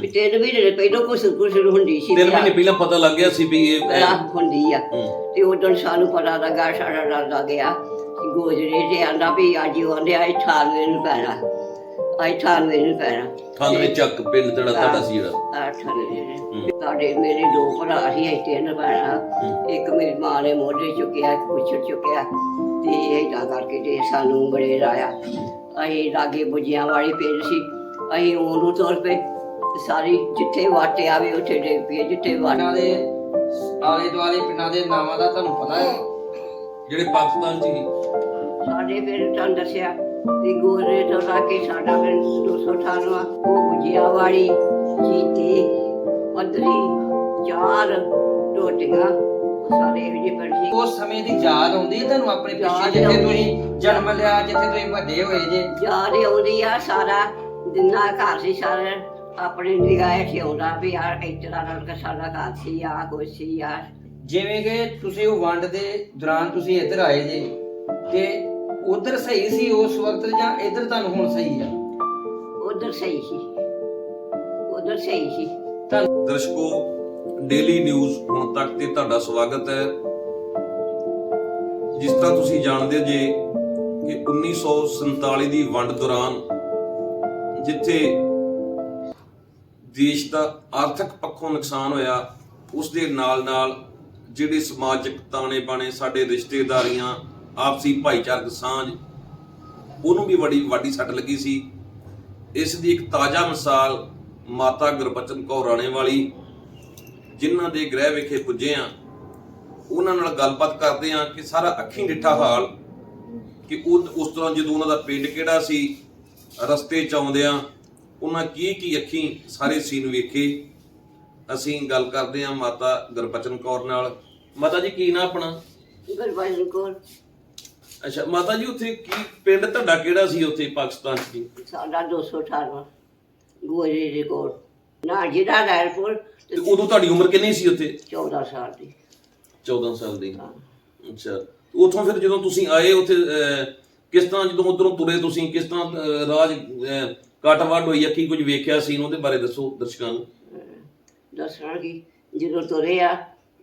ਵੀ ਤਿੰਨ ਮਹੀਨੇ ਦੇ ਪਹਿਲਾਂ ਕੁਛ ਕੁਛ ਹੁੰਦੀ ਸੀ ਤਿੰਨ ਮਹੀਨੇ ਪਹਿਲਾਂ ਪਤਾ ਲੱਗ ਗਿਆ ਸੀ ਵੀ ਇਹ ਪਹਿਲਾਂ ਹੁੰਦੀ ਆ। ਹੂੰ। ਤੇ ਉਦੋਂ ਸਾਨੂੰ ਪਤਾ ਲੱਗਾ ਸਾਡਾ ਡਰ ਗਿਆ। ਗੋਜਰੇ ਤੇ ਆਂਦਾ ਵੀ ਅੱਜ ਉਹ ਆਂਦੇ ਆ 98 ਨੂੰ ਪੈਣਾ। ਆ 98 ਨੂੰ ਪੈਣਾ। ਥਾਨਵੇਂ ਚੱਕ ਪਿੰਡ ਤੇਰਾ ਤੁਹਾਡਾ ਸੀ ਜਿਹੜਾ। ਅੱਠ ਨੇ। ਸਾਡੇ ਮੇਰੇ ਦੋ ਭਰਾ ਸੀ ਅਸੀਂ ਤਿੰਨ ਭੈਣਾਂ ਇੱਕ ਮੇਰੀ ਮਾਂ ਨੇ ਮੋਢੇ ਚੁੱਕਿਆ ਚੁੱਕਿਆ। ਤੇ ਇਹ ਜਾ ਕਰਕੇ ਤੇ ਸਾਨੂੰ ਬੜੇ ਰਾਇਆ। ਅਸੀਂ ਲਾਗੇ ਬੁੱਝਿਆਂ ਵਾਲੀ ਪਿੰਡ ਸੀ। ਅਸੀਂ ਉਹਨੂੰ ਤੁਰ ਪਏ। ਸਾਰੀ ਜਿੱਥੇ ਵਾਟੇ ਆਵੇ ਉੱਥੇ ਡਿੱਗ ਪਈ ਜਿੱਥੇ ਵਾਟ ਪਿੰਡਾਂ ਦੇ ਆਲੇ ਦੁਆਲੇ ਪਿੰਡਾਂ ਦੇ ਨਾਵਾਂ ਦਾ ਤੁਹਾਨੂੰ ਪਤਾ ਹੈ। ਜਿਹੜੇ ਪਾਕਿਸਤਾਨ ਚ ਸੀ ਸਾਡੇ ਪਿੰਡ ਤੁਹਾਨੂੰ ਦੱਸਿਆ ਵੀ ਗੋਰੇ ਤੋਂ ਲਾ ਕੇ ਸਾਡਾ ਪਿੰਡ 298 ਉਹ ਬੁੱਝਿਆ ਵਾਲੀ ਜੀਤੇ ਪੱਧਰੀ ਚਾਰ ਟੋਟੀਆਂ ਸਾਰੇ ਇਹੋ ਜਿਹੇ ਸੀ। ਉਸ ਸਮੇਂ ਦੀ ਯਾਦ ਆਉਂਦੀ ਹੈ ਤੁਹਾਨੂੰ ਆਪਣੇ ਯਾਦ ਪਿੱਛੇ ਜਿੱਥੇ ਆਉਂਦੀ। ਤੁਸੀਂ ਜਨਮ ਲਿਆ ਜਿੱਥੇ ਤੁਸੀਂ ਵੱਡੇ ਹੋਏ ਜੇ? ਯਾਦ ਆਉਂਦੀ ਆ ਸਾਰਾ ਜਿੰਨਾ ਘਰ ਸੀ ਸਾਰਾ ਆਪਣੀ ਨਿਗਾਹ 'ਚ ਆਉਂਦਾ ਵੀ ਯਾਰ ਤਰ੍ਹਾਂ ਨਾਲ ਕਿ ਸਾਡਾ ਘਰ ਸੀ ਆ ਕੁਛ ਸੀ ਆ ਜਿਵੇਂ ਕਿ ਤੁਸੀਂ ਉਹ ਵੰਡ ਦੇ ਦੌਰਾਨ ਤੁਸੀਂ ਇੱਧਰ ਆਏ ਜੇ ਤੇ ਉਧਰ ਸਹੀ ਸੀ ਉਸ ਵਕਤ ਜਾਂ ਇੱਧਰ ਤੁਹਾਨੂੰ ਹੁਣ ਸਹੀ ਆ? ਉਧਰ ਸਹੀ ਸੀ। ਉਧਰ ਸਹੀ ਸੀ। ਦਰਸ਼ਕੋ ਡੇਲੀ ਨਿਊਜ਼ ਹੁਣ ਤੱਕ ਤੇ ਤੁਹਾਡਾ ਸਵਾਗਤ ਹੈ। ਜਿਸ ਤਰ੍ਹਾਂ ਤੁਸੀਂ ਜਾਣਦੇ ਜੇ ਕਿ 1947 ਦੀ ਵੰਡ ਦੌਰਾਨ ਜਿੱਥੇ ਦੇਸ਼ ਦਾ ਆਰਥਿਕ ਪੱਖੋਂ ਨੁਕਸਾਨ ਹੋਇਆ ਉਸ ਦੇ ਨਾਲ ਨਾਲ ਜਿਹੜੇ ਸਮਾਜਿਕ ਤਾਣੇ ਬਾਣੇ ਸਾਡੇ ਰਿਸ਼ਤੇਦਾਰੀਆਂ, ਆਪਸੀ ਭਾਈਚਾਰਕ ਸਾਂਝ, ਉਹਨੂੰ ਵੀ ਬੜੀ ਵੱਡੀ ਸੱਟ ਲੱਗੀ ਸੀ। ਇਸ ਦੀ ਇੱਕ ਤਾਜ਼ਾ ਮਿਸਾਲ ਮਾਤਾ ਗੁਰਬਚਨ ਕੌਰ ਰਾਣੇ ਵਾਲੀ ਜਿਨ੍ਹਾਂ ਦੇ ਗ੍ਰਹਿ ਵਿਖੇ ਪੁੱਜੇ ਆ ਉਹਨਾਂ ਨਾਲ ਗੱਲਬਾਤ ਕਰਦੇ ਆ ਕਿ ਸਾਰਾ ਅੱਖੀਂ ਡਿੱਠਾ ਹਾਲ, ਕਿ ਉਹ ਉਸ ਤਰ੍ਹਾਂ ਜਦੋਂ ਉਹਨਾਂ ਦਾ ਪਿੰਡ ਕਿਹੜਾ ਸੀ, ਰਸਤੇ ਚ ਆਉਂਦੇ ਆ ਉਹਨਾਂ ਕੀ ਕੀ ਅੱਖੀਂ ਸਾਰੇ ਸੀਨ ਵੇਖੇ? ਅਸੀਂ ਗੱਲ ਕਰਦੇ ਆ ਮਾਤਾ ਗੁਰਬਚਨ ਕੌਰ ਨਾਲ। ਮਾਤਾ ਜੀ ਕੀ ਨਾ ਆਪਣਾ? ਗੁਰਬਾਜਨ ਕੋਲ ਅੱਛਾ ਮਾਤਾ ਜੀ ਉੱਥੇ ਕੀ ਪਿੰਡ ਤੁਹਾਡਾ ਕਿਹੜਾ ਸੀ ਉੱਥੇ ਪਾਕਿਸਤਾਨ ਚ? ਜੀ ਸਾਡਾ 218 ਗੋਰੇ ਦੇ ਕੋਲ। ਨਾ ਜਿਹੜਾ ਰਾਇਪੁਰ ਤੇ ਉਦੋਂ ਤੁਹਾਡੀ ਉਮਰ ਕਿੰਨੀ ਸੀ ਉੱਥੇ? 14 ਸਾਲ ਦੀ। 14 ਸਾਲ ਦੀ। ਹਾਂ। ਅੱਛਾ ਉਥੋਂ ਫਿਰ ਜਦੋਂ ਤੁਸੀਂ ਆਏ ਉੱਥੇ ਕਿਸ ਤਰ੍ਹਾਂ ਜਦੋਂ ਉਧਰੋਂ ਤੁਰੇ ਤੁਸੀਂ ਕਿਸ ਤਰ੍ਹਾਂ ਰਾਜ ਅਹ, ਕਾਟਵਾੜ ਹੋਈ ਅੱਖੀ ਕੁਝ ਵੇਖਿਆ ਸੀ ਉਹਦੇ ਬਾਰੇ ਦੱਸੋ ਦਰਸ਼ਕਾਂ ਨੂੰ। ਦੱਸਣਾ ਜਦੋਂ ਤੁਰੇ ਆ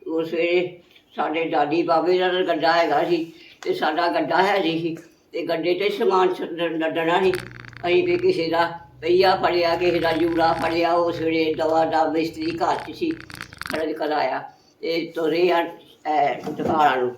ਉਸ ਵੇਲੇ ਸਾਡੇ ਦਾਦੀ ਬਾਬੇ ਦਾ ਤਾਂ ਗੱਡਾ ਹੈਗਾ ਸੀ ਤੇ ਸਾਡਾ ਗੱਡਾ ਹੈ ਨਹੀਂ ਸੀ ਤੇ ਗੱਡੇ ਤੇ ਸਮਾਨ ਛੱਡਣ- ਲੱਦਣਾ ਸੀ। ਅਸੀਂ ਵੀ ਕਿਸੇ ਦਾ ਪਈਆ ਫੜਿਆ ਕਿਸੇ ਦਾ ਜੂੜਾ ਫੜਿਆ ਉਸ ਵੇਲੇ ਦਵਾ ਦਾ ਮਿਸਤਰੀ ਘਰ 'ਚ ਸੀ ਖੜਜ ਕਰਾਇਆ ਤੇ ਤੁਰੇ ਆ ਅਹ, ਦੁਕਾਨਾਂ ਨੂੰ।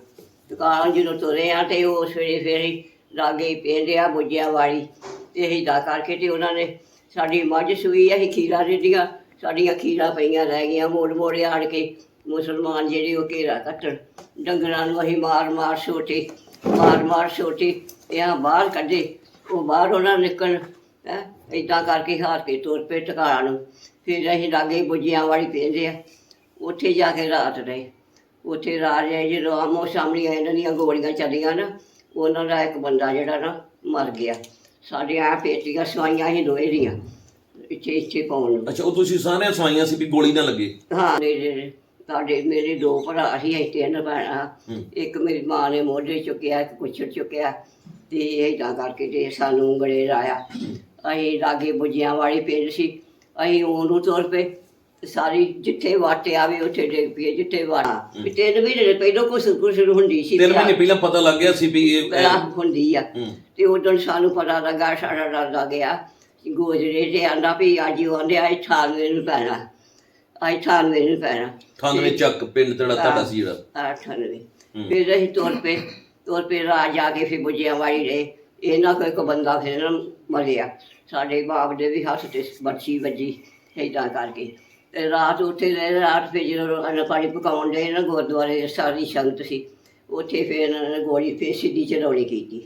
ਦੁਕਾਨ ਜਦੋਂ ਤੁਰੇ ਆ ਤੇ ਉਸ ਵੇਲੇ ਫਿਰ ਹੀ ਲਾਗੇ ਪਿੰਡ ਆ ਬੁੱਝਿਆ ਵਾਲੀ ਤੇ ਅਸੀਂ ਦਾ ਕਰਕੇ ਤੇ ਉਹਨਾਂ ਨੇ ਸਾਡੀ ਮੱਝ ਸੂਈ ਅਸੀਂ ਖੀਰਾ ਦਿੱਤੀਆਂ, ਸਾਡੀਆਂ ਖੀਰਾ ਪਈਆਂ ਰਹਿ ਗਈਆਂ, ਮੋੜ ਮੋੜੇ ਆੜ ਕੇ ਮੁਸਲਮਾਨ ਜਿਹੜੇ ਉਹ ਘੇਰਾ ਕੱਟਣ। ਡੰਗਰਾਂ ਨੂੰ ਅਸੀਂ ਮਾਰ ਮਾਰ ਛੋਟੇ, ਮਾਰ ਮਾਰ ਛੋਟੇ, ਇਹ ਬਾਹਰ ਕੱਢੇ, ਉਹ ਬਾਹਰ ਉਹਨਾਂ ਨਿਕਲ, ਹੈ ਇਦਾਂ ਕਰਕੇ ਹਾਰ ਕੇ ਤੁਰ ਪਏ ਟਿਕਾਣਾ ਨੂੰ। ਫਿਰ ਅਸੀਂ ਲਾਗੇ ਬੁੱਝਿਆਂ ਵਾਲੀ ਪੈਂਦੇ ਆ, ਉੱਥੇ ਜਾ ਕੇ ਰਾਤ ਰਹੇ। ਉੱਥੇ ਰਾਤ ਰਹੇ, ਜਦੋਂ ਆਮੋ ਸਾਹਮਣੇ ਇਹਨਾਂ ਦੀਆਂ ਗੋਲੀਆਂ ਚੱਲੀਆਂ ਨਾ, ਉਹਨਾਂ ਦਾ ਇੱਕ ਬੰਦਾ ਜਿਹੜਾ ਨਾ ਮਰ ਗਿਆ। ਸਾਡੇ ਆ ਪੇਟੀਆਂ ਸਵਾਈਆਂ ਸੀ ਲੋਹੇ ਦੀਆਂ ਇੱਥੇ ਇੱਥੇ ਪਾਉਣ ਨੂੰ। ਅੱਛਾ ਉਹ ਤੁਸੀਂ ਸਾਰਿਆਂ ਸਵਾਈਆਂ ਸੀ ਵੀ ਗੋਲੀ ਨਾ ਲੱਗੇ? ਹਾਂ ਮੇਰੇ ਸਾਡੇ ਮੇਰੇ ਦੋ ਭਰਾ ਸੀ ਅਸੀਂ ਤਿੰਨ ਭੈਣਾਂ। ਹੂੰ। ਇੱਕ ਮੇਰੀ ਮਾਂ ਨੇ ਮੋਢੇ ਚੁੱਕਿਆ ਇੱਕ ਪੁੱਛੜ ਚੁੱਕਿਆ ਤੇ ਏਦਾਂ ਕਰਕੇ ਤੇ ਸਾਨੂੰ ਗਲੇ ਰਾਇਆ ਅਸੀਂ ਲਾਗੇ ਬੁੱਝਿਆਂ ਵਾਲੀ ਪਿੰਡ ਸੀ ਅਸੀਂ ਉਹਨੂੰ ਤੁਰ ਪਏ। ਤੇ ਸਾਰੀ ਜਿੱਥੇ ਵਾਟੇ ਆਵੇ ਉੱਥੇ ਡਿੱਗ ਪਈ ਜਿੱਥੇ ਵਾਟਾ ਵੀ ਤਿੰਨ ਮਹੀਨੇ ਪਹਿਲਾਂ ਕੁਛ ਕੁਛ ਹੁੰਦੀ ਸੀ ਤਿੰਨ ਮਹੀਨੇ ਪਹਿਲਾਂ ਪਤਾ ਲੱਗ ਗਿਆ ਸੀ ਵੀ ਇਹ ਪਹਿਲਾਂ ਹੁੰਦੀ ਆ। ਹੂੰ। ਤੇ ਉਦੋਂ ਸਾਨੂੰ ਪਤਾ ਲੱਗਾ ਸਾਡਾ ਡਰ ਲੱਗ ਗਿਆ। ਗੋਜਰੇ ਤੇ ਆਂਦਾ ਵੀ ਅੱਜ ਉਹ ਆਂਦੇ ਆ 98 ਨੂੰ ਪੈਣਾ। ਆ 98 ਨੂੰ ਪੈਣਾ। 98 ਚੱਕ ਪਿੰਡ ਤੇਰਾ ਤੁਹਾਡਾ ਸੀ ਜਿਹੜਾ। 98 ਫਿਰ ਅਸੀਂ ਤੁਰ ਪਏ ਤੁਰ ਪਏ ਰਾਤ ਜਾ ਕੇ ਫਿਰ ਬੁੱਝਿਆ ਵਾਲੀ ਰਹੇ ਇਹਨਾਂ ਕੋਈ ਇੱਕ ਬੰਦਾ ਫਿਰ ਮਰਿਆ। ਸਾਡੇ ਬਾਪ ਦੇ ਵੀ ਹੱਥ ਤੇ ਬੱਚੀ ਵੱਜੀ ਏਦਾਂ ਕਰਕੇ। ਤੇ ਰਾਤ ਉੱਥੇ ਰਹੇ ਰਾਤ ਫਿਰ ਜਦੋਂ ਅन्न ਪਾਣੀ ਪਕਾਉਣ ਦੇ ਨਾ ਗੁਰਦੁਆਰੇ ਸਾਰੀ ਸੰਗਤ ਸੀ। ਉੱਥੇ ਫਿਰ ਇਹਨਾਂ ਨੇ ਗੋਲੀ ਫਿਰ ਸਿੱਧੀ ਚੜਾਉਣੀ ਕੀਤੀ।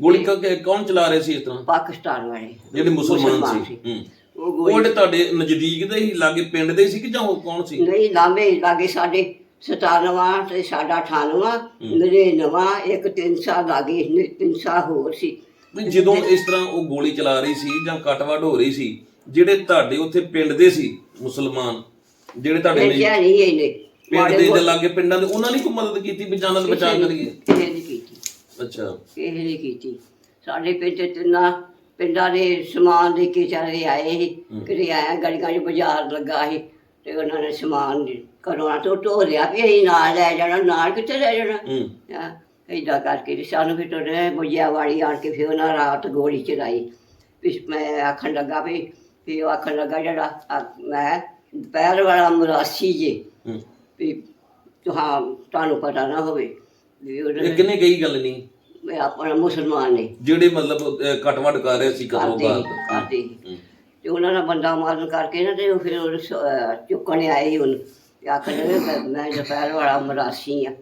ਗੋਲੀ ਕ- ਕ- ਕੌਣ ਚਲਾ ਰਹੇ ਸੀ ਇਸ ਤਰ੍ਹਾਂ? ਪਾਕਿਸਤਾਨ ਵਾਲੇ। ਜਿਹੜੇ ਮੁਸਲਮਾਨ ਸੀ। ਹੂੰ। ਉਹ ਉਹ ਗੋਲੀ ਜਿਹੜੇ ਤੁਹਾਡੇ ਨਜ਼ਦੀਕ ਦੇ ਹੀ ਲਾਗੇ ਪਿੰਡ ਦੇ ਸੀ ਕਿ ਜਾਂ ਹੋਰ ਕੌਣ ਸੀ? ਨਹੀਂ ਲਾਂਬੇ ਲਾਗੇ ਸਾਡੇ 97 ਤੇ ਸਾਡਾ 98 ਮੇਰੇ ਨਵਾਂ ਇੱਕ ਤਿੰਨ ਸਾਲ ਲਾਗੇ ਨੇ ਤਿੰਨ ਸਾਲ ਹੋਰ ਸੀ। ਜਦੋਂ ਇਸ ਤਰ੍ਹਾਂ ਉਹ ਗੋਲੀ ਚਲਾ ਰਹੀ ਸੀ ਜਾਂ ਕਟਵੜ ਹੋ ਰਹੀ ਸੀ ਜਿਹੜੇ ਤੁਹਾਡੇ ਉੱਥੇ ਪਿੰਡ ਦੇ ਸੀ ਮੁਸਲਮਾਨ ਜਿਹੜੇ ਤੁਹਾਡੇ ਨੇ ਨਹੀਂ ਇਹਨੇ। ਪਿੰਡ ਦੇ ਦੇ ਲਾਗੇ ਪਿੰਡਾਂ ਦੇ ਉਹਨਾਂ ਨੇ ਕੋਈ ਮਦਦ ਕੀਤੀ ਵੀ ਜਾਨਾਂ ਦਾ ਬਚਾਅ ਕਰੀਏ ਕਿਸੇ ਨੇ ਕੀਤੀ। ਅੱਛਾ। ਕਿਸੇ ਨੇ ਕੀਤੀ। ਸਾਡੇ ਪਿੰਡ 'ਚ ਤਿੰਨਾਂ ਪਿੰਡਾਂ ਦੇ ਸਮਾਨ ਦੇ ਕੇ ਚਲੇ ਆਏ ਸੀ। ਕਿਤੇ ਆਇਆ ਗੜੀਆਂ 'ਚ ਬਾਜ਼ਾਰ ਲੱਗਾ ਸੀ ਤੇ ਉਹਨਾਂ ਨੇ ਸਮਾਨ ਕਰਵਾ ਤੋਂ ਢੋ ਲਿਆ ਵੀ ਅਸੀਂ ਨਾਲ ਲੈ ਜਾਣਾ ਨਾਲ ਕਿੱਥੇ ਲੈ ਜਾਣਾ? ਹੂੰ। ਇਦਾਂ ਕਰਕੇ ਤੇ ਸਾਨੂੰ ਫਿਰ ਤੋੜੇ ਮੁਜਿਆ ਵਾਲੀ ਆਣ ਕੇ ਫਿਰ ਉਹਨਾਂ ਰਾਤ ਗੋਲੀ ਚਲਾਈ। ਵੀ ਮੈਂ ਆਖਣ ਲੱਗਾ ਵੀ ਵੀ ਉਹ ਆਖਣ ਲੱਗਾ ਜਿਹੜਾ ਆ- ਮੈਂ ਦੁਪਹਿਰ ਵਾਲਾ ਮਰਾਸੀ ਜੇ ਹੂੰ। ਵੀ ਤੁਹਾਂ ਤੁਹਾਨੂੰ ਪਤਾ ਨਾ ਹੋਵੇ ਵੀ ਇਹ ਉਹਨੇ ਕਿੰਨੇ ਕਹੀ ਗੱਲ ਨਹੀਂ? ਮੈਂ ਆਪਣਾ ਮੁਸਲਮਾਨ ਨੇ ਜਿਹੜੇ ਮਤਲਬ ਅਹ, ਕਟਵਟ ਕਰ ਰਹੇ ਸੀ ਕਦੋਂ ਕਰਦੇ ਬਾਅਦ ਕਰਦੇ ਹੂੰ। ਤੇ ਉਹਨਾਂ ਦਾ ਬੰਦਾ ਮਾਰਨ ਕਰਕੇ ਨਾ ਤੇ ਉਹ ਫਿਰ ਉਹ ਸ- ਅਹ ਚੁੱਕਣ ਆਏ ਤੇ ਆਖਣ ਲੱਗੇ ਮੈਂ- ਮੈਂ ਦੁਪਹਿਰ ਵਾਲਾ ਮਰਾਸੀ ਆ।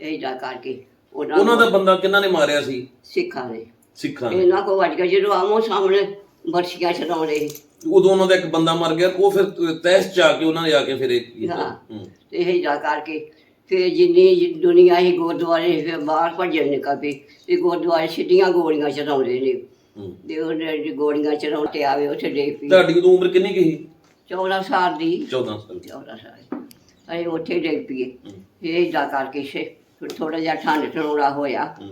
ਇਹ ਜਾ ਕਰਕੇ ਉਹਨਾਂ ਉਹਨਾਂ ਦਾ ਬੰਦਾ ਕਿੰਨਾਂ ਨੇ ਮਾਰਿਆ ਸੀ? ਸਿੱਖਾਂ ਨੇ ਸਿੱਖਾਂ ਨੇ ਇਹਨਾਂ ਕੋ ਵੱਜ ਕੇ ਜਦੋਂ ਆਮੋ ਸਾਹਮਣੇ ਬਰਸ਼ੀਆਂ ਚਲਾਉਂਦੇ ਸੀ। ਉਦੋਂ ਉਹਨਾਂ ਦਾ ਇੱਕ ਬੰਦਾ ਮਰ ਗਿਆ ਉਹ ਫਿਰ ਤਹਿਸ ਚ ਆ ਕੇ ਉਹਨਾਂ ਨੇ ਆ ਕੇ ਫਿਰ ਇਹ ਕੀਤਾ। ਹਾਂ। ਹੂੰ। ਤੇ ਇਹ ਜਾ ਕਰਕੇ ਫਿਰ ਜਿੰਨੀ ਦੁਨੀਆ ਹੀ ਗੁਰਦੁਆਰੇ ਫਿਰ ਬਾਹਰ ਭੱਜਣ ਨਿਕਲ ਪਈ ਤੇ ਗੁਰਦੁਆਰੇ ਸਿੱਧੀਆਂ ਗੋਲੀਆਂ ਚਲਾਉਂਦੇ ਨੇ। ਹੂੰ। ਤੇ ਉਹਨੇ ਜੇ ਗੋਲੀਆਂ ਚਲਾਉਣ ਤੇ ਆਵੇ ਉੱਥੇ ਡੇ ਪਈ। ਤੁਹਾਡੀ ਉਦੋਂ ਉਮਰ ਕਿੰਨੀ ਕੁ ਸੀ? 14 ਸਾਲ ਦੀ। 14 ਸਾਲ 14 ਸਾਲ ਅਸੀਂ ਉੱਥੇ ਡੇ ਪਈਏ। ਹੂੰ। ਇਹ ਜਾ ਕਰਕੇ ਸੇ ਥੋੜਾ ਜਿਹਾ ਠੰਡ ਠਣੋੜਾ ਹੋਇਆ ਹੂੰ।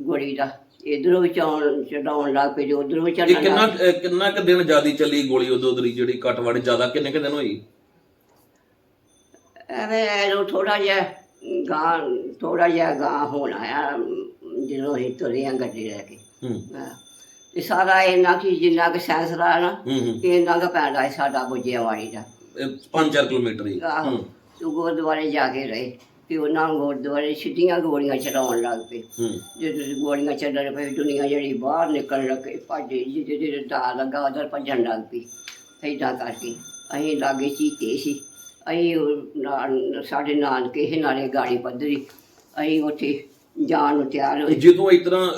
ਗੋਲੀ ਦਾ। ਇਧਰੋਂ ਵੀ ਚੌਣ ਚੜਾਉਣ ਲੱਗ ਪਏ ਤੇ ਉਧਰੋਂ ਵੀ ਇਹ ਚੜਨ ਕਿੰਨਾ ਲੱਗ। ਅਹ, ਕਿੰਨਾ ਕੁ ਦਿਨ ਜਿਆਦੀ ਚੱਲੀ ਗੋਲੀ ਉਦੋਂ ਉਧਰੀ ਜਿਹੜੀ ਕਟਵਟ ਜ਼ਿਆਦਾ ਕਿੰਨੇ ਕੁ ਦਿਨ ਹੋਈ? ਐਵੇਂ ਇਹਨੂੰ ਥੋੜਾ ਜਿਹਾ ਗਾਂ ਥੋੜਾ ਜਿਹਾ ਗਾਂ ਹੋਣਾ ਆ ਜਦੋਂ ਅਸੀਂ ਤੁਰੇ ਆਂ ਗੱਡੀ ਲੈ ਕੇ। ਹੂੰ। ਹਾਂ। ਤੇ ਸਾਰਾ ਇੰਨਾ ਕਿ ਜਿੰਨਾ ਕਿ ਸੈਂਸਰਾ ਨਾ ਹੂੰ ਹੂੰ। ਕੁ ਪੈਂਦਾ ਹੈ ਸਾਡਾ ਬੁੱਝੇਵਾੜੀ ਦਾ। 5-4 ਕਿਲੋਮੀਟਰ ਹੀ। ਆਹੋ। ਹੂੰ। ਤੇ ਗੁਰਦੁਆਰੇ ਜਾ ਕੇ ਰਹੇ। ਤੇ ਉਹਨਾਂ ਗੁਰਦੁਆਰੇ ਸਿੱਧੀਆਂ ਗੋਲੀਆਂ ਚਲਾਉਣ ਲੱਗ ਪਏ। ਹੂੰ। ਜਦੋਂ ਗੋਲੀਆਂ ਚੱਲਣ ਪਏ ਦੁਨੀਆ ਜਿਹੜੀ ਬਾਹਰ ਨਿਕਲਣ ਲੱਗੇ ਭੱਜੇ ਜਿਹਦੇ ਜਿਹਦੇ ਦਾ ਲੱਗਾ ਉਧਰ ਭੱਜਣ ਲੱਗ ਪਈ ਏਦਾਂ ਕਰਕੇ ਅਸੀਂ ਲਾਗੇ ਚੀਤੇ ਸੀ। ਅਸੀਂ ਉਹ ਨਾਲ- ਸਾਡੇ ਨਾਨਕੇ ਸੀ ਨਾਲੇ ਗਾੜੀ ਪੱਧਰੀ ਅਸੀਂ ਉੱਥੇ ਜਾਣ ਨੂੰ ਤਿਆਰ ਹੋਏ। ਜਦੋਂ ਇਸ ਤਰ੍ਹਾਂ